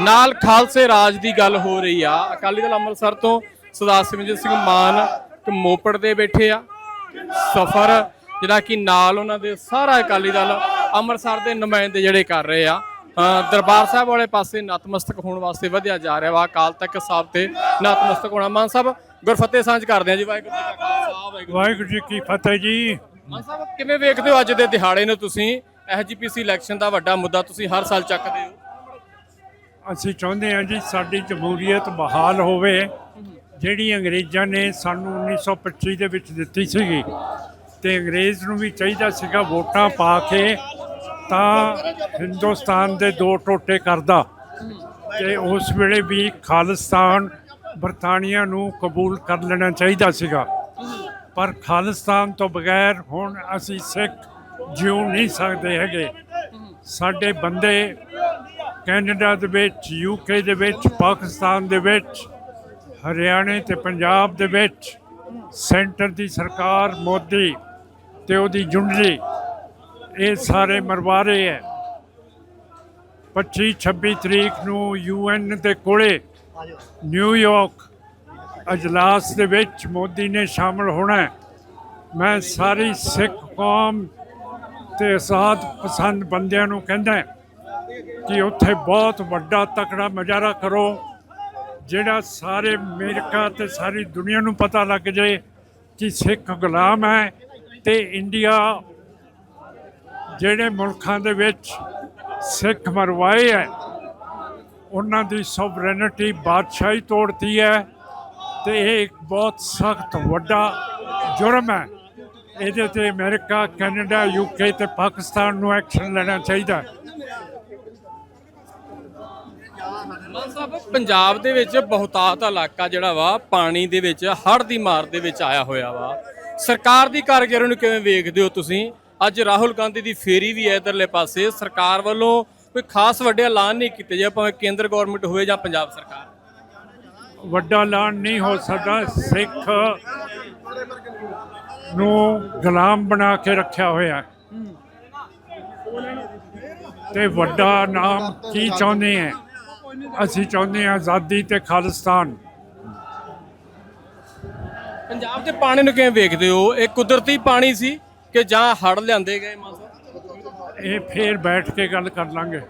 ਨਾਲ ਖਾਲਸੇ ਰਾਜ ਦੀ ਗੱਲ ਹੋ ਰਹੀ ਆ। ਅਕਾਲੀ ਦਲ ਅੰਮ੍ਰਿਤਸਰ ਤੋਂ ਸਰਦਾਰ ਸਿਮਰਜੀਤ ਸਿੰਘ ਮਾਨ ਇੱਕ ਮੋਪੜ ਦੇ ਬੈਠੇ ਆ। ਸਫਰ, ਜਿਹੜਾ ਕਿ ਨਾਲ ਉਹਨਾਂ ਦੇ ਸਾਰਾ ਅਕਾਲੀ ਦਲ ਅੰਮ੍ਰਿਤਸਰ ਦੇ ਨੁਮਾਇੰਦੇ ਜਿਹੜੇ ਕਰ ਰਹੇ ਆ। ਦਰਬਾਰ ਸਾਹਿਬ ਵਾਲੇ ਪਾਸੇ ਨਤਮਸਤਕ ਹੋਣ ਵਾਸਤੇ ਵਧਿਆ ਜਾ ਰਿਹਾ ਵਾ। ਅਕਾਲ ਤਖਤ ਸਾਹਿਬ ਤੇ ਨਤਮਸਤਕ ਹੋਣਾ। ਮਾਨ ਸਾਹਿਬ, ਗੁਰਫਤਿਹ ਸਾਂਝ ਕਰਦੇ ਆ ਜੀ, ਵਾਹਿਗੁਰੂ ਜੀ ਕਾ ਖਾਲਸਾ। ਵਾਹਿਗੁਰੂ ਜੀ ਕੀ ਫਤਿਹ ਜੀ। ਮਾਨ ਸਾਹਿਬ ਕਿਵੇਂ ਵੇਖਦੇ ਹੋ ਅੱਜ ਦੇ ਦਿਹਾੜੇ ਨੂੰ ਤੁਸੀਂ? ਐਸਜੀਪੀਸੀ ਇਲੈਕਸ਼ਨ ਦਾ ਵੱਡਾ ਮੁੱਦਾ ਤੁਸੀਂ ਹਰ ਸਾਲ ਚੱਕਦੇ ਹੋ। ਅਸੀਂ ਚਾਹੁੰਦੇ ਹਾਂ ਜੀ ਸਾਡੀ ਜਮਹੂਰੀਅਤ ਬਹਾਲ ਹੋਵੇ। ਜਿਹੜੀ ਅੰਗਰੇਜ਼ਾਂ ਨੇ ਸਾਨੂੰ 1925 ਦੇ ਵਿੱਚ ਦਿੱਤੀ ਸੀਗੀ ਤੇ ਅੰਗਰੇਜ਼ ਨੂੰ ਵੀ ਚਾਹੀਦਾ ਸੀਗਾ ਵੋਟਾਂ ਪਾ ਕੇ ਤਾਂ ਹਿੰਦੁਸਤਾਨ ਦੇ ਦੋ ਟੋਟੇ ਕਰਦਾ। ਤੇ ਉਸ ਵੇਲੇ ਵੀ ਖਾਲਿਸਤਾਨ ਬਰਤਾਨੀਆ ਨੂੰ ਕਬੂਲ ਕਰ ਲੈਣਾ ਚਾਹੀਦਾ ਸੀਗਾ। ਪਰ ਖਾਲਿਸਤਾਨ ਤੋਂ ਬਗੈਰ ਹੁਣ ਅਸੀਂ ਸਿੱਖ ਜਿਉ ਨਹੀਂ ਸਕਦੇ ਹੈਗੇ। ਸਾਡੇ ਬੰਦੇ ਕੈਨੇਡਾ ਦੇ ਵਿੱਚ ਯੂਕੇ ਦੇ ਵਿੱਚ ਪਾਕਿਸਤਾਨ ਦੇ ਵਿੱਚ ਹਰਿਆਣੇ ਤੇ ਪੰਜਾਬ ਦੇ ਵਿੱਚ ਸੈਂਟਰ ਦੀ ਸਰਕਾਰ ਮੋਦੀ ਤੇ ਉਹਦੀ ਜੁੰਡਲੀ ਇਹ ਸਾਰੇ ਮਰਵਾਰੇ ਹੈ। 25 26 ਤਰੀਕ ਨੂੰ ਯੂਐਨ ਦੇ ਕੋਲੇ ਨਿਊਯਾਰਕ ਅਜਲਾਸ ਦੇ ਵਿੱਚ ਮੋਦੀ ਨੇ ਸ਼ਾਮਲ ਹੋਣਾ ਹੈ। ਮੈਂ ਸਾਰੀ ਸਿੱਖ ਕੌਮ ਤੇ ਆਜ਼ਾਦ ਪਸੰਦ ਬੰਦਿਆਂ ਨੂੰ ਕਹਿੰਦਾ ਕਿ ਉੱਥੇ ਬਹੁਤ ਵੱਡਾ ਤਕੜਾ ਮਜ਼ਾਰਾ ਕਰੋ, ਜਿਹੜਾ ਸਾਰੇ ਅਮਰੀਕਾ ਤੇ ਸਾਰੀ ਦੁਨੀਆ ਨੂੰ ਪਤਾ ਲੱਗ ਜਾਏ ਕਿ ਸਿੱਖ ਗੁਲਾਮ ਹੈ ਤੇ ਇੰਡੀਆ ਜਿਹੜੇ ਮੁਲਕਾਂ ਦੇ ਵਿੱਚ ਸਿੱਖ ਮਰਵਾਏ ਹੈ, ਉਹਨਾਂ ਦੀ ਸੋਵਰੇਨਿਟੀ ਬਾਦਸ਼ਾਹੀ ਤੋੜਤੀ ਹੈ ਤੇ ਇਹ ਇੱਕ ਬਹੁਤ ਸਖਤ, ਵੱਡਾ ਜੁਰਮ ਹੈ। ਇਹਦੇ ਤੇ ਅਮਰੀਕਾ, ਕੈਨੇਡਾ ਯੂਕੇ ਤੇ ਪਾਕਿਸਤਾਨ ਨੂੰ ਐਕਸ਼ਨ ਲੈਣਾ ਚਾਹੀਦਾ ਪੰਜਾਬ ਦੇ ਵਿੱਚ ਬਹੁਤਾਤ ਇਲਾਕਾ ਜਿਹੜਾ ਵਾ, ਪਾਣੀ ਦੇ ਵਿੱਚ, ਹੜ੍ਹ ਦੀ ਮਾਰ ਦੇ ਵਿੱਚ ਆਇਆ ਹੋਇਆ ਵਾ। ਸਰਕਾਰ ਦੀ ਕਾਰਗੁਜ਼ਾਰੀ ਨੂੰ ਕਿਵੇਂ ਵੇਖਦੇ ਹੋ ਤੁਸੀਂ? ਅੱਜ ਰਾਹੁਲ ਗਾਂਧੀ ਦੀ ਫੇਰੀ ਵੀ ਹੈ ਇਧਰਲੇ ਪਾਸੇ। ਸਰਕਾਰ ਵੱਲੋਂ ਕੋਈ ਖਾਸ ਵੱਡੇ ਐਲਾਨ ਨਹੀਂ ਕੀਤੇ ਜੇ ਭਾਵੇਂ ਕੇਂਦਰ ਗਵਰਨਮੈਂਟ ਹੋਵੇ ਜਾਂ ਪੰਜਾਬ ਸਰਕਾਰ। ਵੱਡਾ ਐਲਾਨ ਨਹੀਂ ਹੋ ਸਕਦਾ। ਸਿੱਖ ਨੂੰ ਗੁਲਾਮ ਬਣਾ ਕੇ ਰੱਖਿਆ ਹੋਇਆ। ਤੇ ਵੱਡਾ ਨਾਮ ਕੀ ਚਾਹੁੰਦੇ ਹੈ? ਅਸੀਂ ਚਾਹੁੰਦੇ ਹਾਂ ਆਜ਼ਾਦੀ ਤੇ ਖਾਲਿਸਤਾਨ। ਪੰਜਾਬ ਦੇ ਪਾਣੀ ਨੂੰ ਕਿਵੇਂ ਵੇਖਦੇ ਹੋ? ਇਹ ਕੁਦਰਤੀ ਪਾਣੀ ਸੀ ਕਿ ਜਾਂ ਹੜ੍ਹ ਲਿਆਂਦੇ ਗਏ ਸਾਹਿਬ ਇਹ ਫੇਰ ਬੈਠ ਕੇ ਗੱਲ ਕਰ ਲਾਂਗੇ।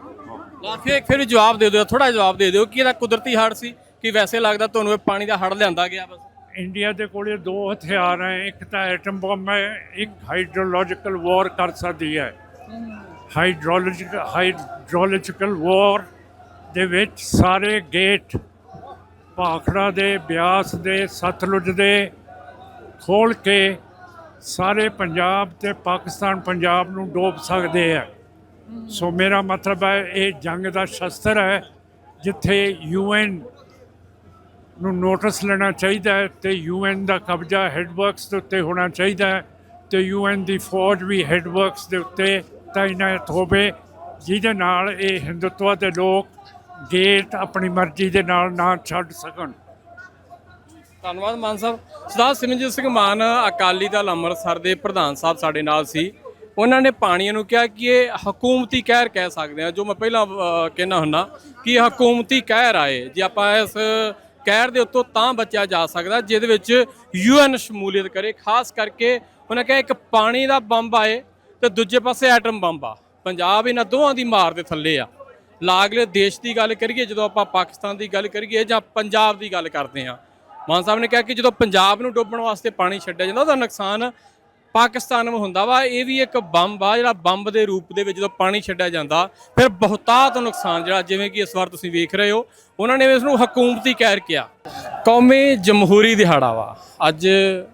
ਨਾ ਫਿਰ ਜਵਾਬ ਦੇ ਦਿਓ ਥੋੜਾ ਜਵਾਬ ਦੇ ਦਿਓ ਕਿ ਇਹਦਾ ਕੁਦਰਤੀ ਹੜ੍ਹ ਸੀ। ਕਿ ਵੈਸੇ ਲੱਗਦਾ ਤੁਹਾਨੂੰ ਇਹ ਪਾਣੀ ਦਾ ਹੜ ਲਿਆਂਦਾ ਗਿਆ ਬਸ? ਇੰਡੀਆ ਦੇ ਕੋਲੇ ਦੋ ਹਥਿਆਰ ਹੈ, ਇੱਕ ਤਾਂ ਐਟਮ ਬੰਬ ਹੈ, ਇੱਕ ਹਾਈਡਰੋਲੋਜੀਕਲ ਵਾਰ ਕਰ ਸਕਦੀ ਹੈ। ਹਾਈਡਰੋਲੋਜੀਕਲ ਹਾਈਡਰੋਲੋਜੀਕਲ ਵਾਰ ਦੇ ਵਿੱਚ ਸਾਰੇ ਗੇਟ ਭਾਖੜਾ ਦੇ, ਬਿਆਸ ਦੇ, ਸਤਲੁਜ ਦੇ ਖੋਲ ਕੇ ਸਾਰੇ ਪੰਜਾਬ ਤੇ ਪਾਕਿਸਤਾਨ, ਪੰਜਾਬ ਨੂੰ ਡੋਬ ਸਕਦੇ ਹੈ। ਸੋ ਮੇਰਾ ਮਤਲਬ ਹੈ, ਇਹ ਜੰਗ ਦਾ ਸ਼ਸਤਰ ਹੈ, ਜਿੱਥੇ ਯੂਐਨ ਨੂੰ ਨੋਟਿਸ ਲੈਣਾ ਚਾਹੀਦਾ ਹੈ ਤੇ ਯੂਐਨ ਦਾ ਕਬਜ਼ਾ ਹੈਡਵਰਕਸ ਦੇ ਉੱਤੇ ਹੋਣਾ ਚਾਹੀਦਾ ਹੈ ਤੇ ਯੂਐਨ ਦੀ ਫੌਜ ਵੀ ਹੈਡਵਰਕਸ ਦੇ ਉੱਤੇ ਤਾਇਨਾਤ ਹੋਵੇ ਜਿਹਦੇ ਨਾਲ ਇਹ ਹਿੰਦੁਤਵਾ ਦੇ ਲੋਕ ਗੇਟ ਆਪਣੀ ਮਰਜ਼ੀ ਦੇ ਨਾਲ ਨਾ ਛੱਡ ਸਕਣ। ਧੰਨਵਾਦ ਮਾਨ ਸਾਹਿਬ। ਸਰਦਾਰ ਸਿਮਰਜੀਤ ਸਿੰਘ ਮਾਨ ਅਕਾਲੀ ਦਲ ਅੰਮ੍ਰਿਤਸਰ ਦੇ ਪ੍ਰਧਾਨ ਸਾਹਿਬ ਸਾਡੇ ਨਾਲ ਸੀ। ਉਹਨਾਂ ਨੇ ਪਾਣੀਆਂ ਨੂੰ ਕਿਹਾ ਕਿ ਇਹ ਹਕੂਮਤੀ ਕਹਿਰ ਕਹਿ ਸਕਦੇ ਆ ਜੋ ਮੈਂ ਪਹਿਲਾਂ ਅਹ, ਕਹਿਣਾ ਹੁੰਨਾ ਕਿ ਹਕੂਮਤੀ ਕਹਿਰ ਆਏ ਜੇ ਆਪਾਂ ਇਸ ਕਹਿਰ ਦੇ ਉੱਤੋਂ ਤਾਂ ਬਚਿਆ ਜਾ ਸਕਦਾ, ਜਿਹਦੇ ਵਿੱਚ ਯੂਐਨ ਸ਼ਮੂਲੀਅਤ ਕਰੇ। ਖਾਸ ਕਰਕੇ ਉਹਨਾਂ ਕਿਹਾ ਇੱਕ ਪਾਣੀ ਦਾ ਬੰਬ ਆਏ ਤੇ ਦੂਜੇ ਪਾਸੇ ਐਟਮ ਬੰਬ ਆ। ਪੰਜਾਬ ਇਹਨਾਂ ਦੋਵਾਂ ਦੀ ਮਾਰ ਦੇ ਥੱਲੇ ਆ। ਲਾਗਲੇ ਦੇਸ਼ ਦੀ ਗੱਲ ਕਰੀਏ, ਜਦੋਂ ਆਪਾਂ ਪਾਕਿਸਤਾਨ ਦੀ ਗੱਲ ਕਰੀਏ ਜਾਂ ਪੰਜਾਬ ਦੀ ਗੱਲ ਕਰਦੇ ਆ ਮਾਨ ਸਾਹਿਬ ਨੇ ਕਿਹਾ ਕਿ ਜਦੋਂ ਪੰਜਾਬ ਨੂੰ ਡੋਬਣ ਵਾਸਤੇ ਪਾਣੀ ਛੱਡਿਆ ਜਾਂਦਾ, ਉਹਦਾ ਨੁਕਸਾਨ ਪਾਕਿਸਤਾਨ ਨੂੰ ਹੁੰਦਾ ਵਾ, ਇਹ ਵੀ ਇੱਕ ਬੰਬ ਆ, ਜਿਹੜਾ ਬੰਬ ਦੇ ਰੂਪ ਦੇ ਵਿੱਚ ਜਦੋਂ ਪਾਣੀ ਛੱਡਿਆ ਜਾਂਦਾ, ਫਿਰ ਬਹੁਤਾਤ ਨੁਕਸਾਨ ਜਿਹੜਾ, ਜਿਵੇਂ ਕਿ ਇਸ ਵਾਰ ਤੁਸੀਂ ਵੇਖ ਰਹੇ ਹੋ, ਉਹਨਾਂ ਨੇ ਇਸ ਨੂੰ ਹਕੂਮਤੀ ਕਹਿਰ ਕਿਹਾ। ਕੌਮੀ ਜਮਹੂਰੀ ਦਿਹਾੜਾ ਵਾ। ਅੱਜ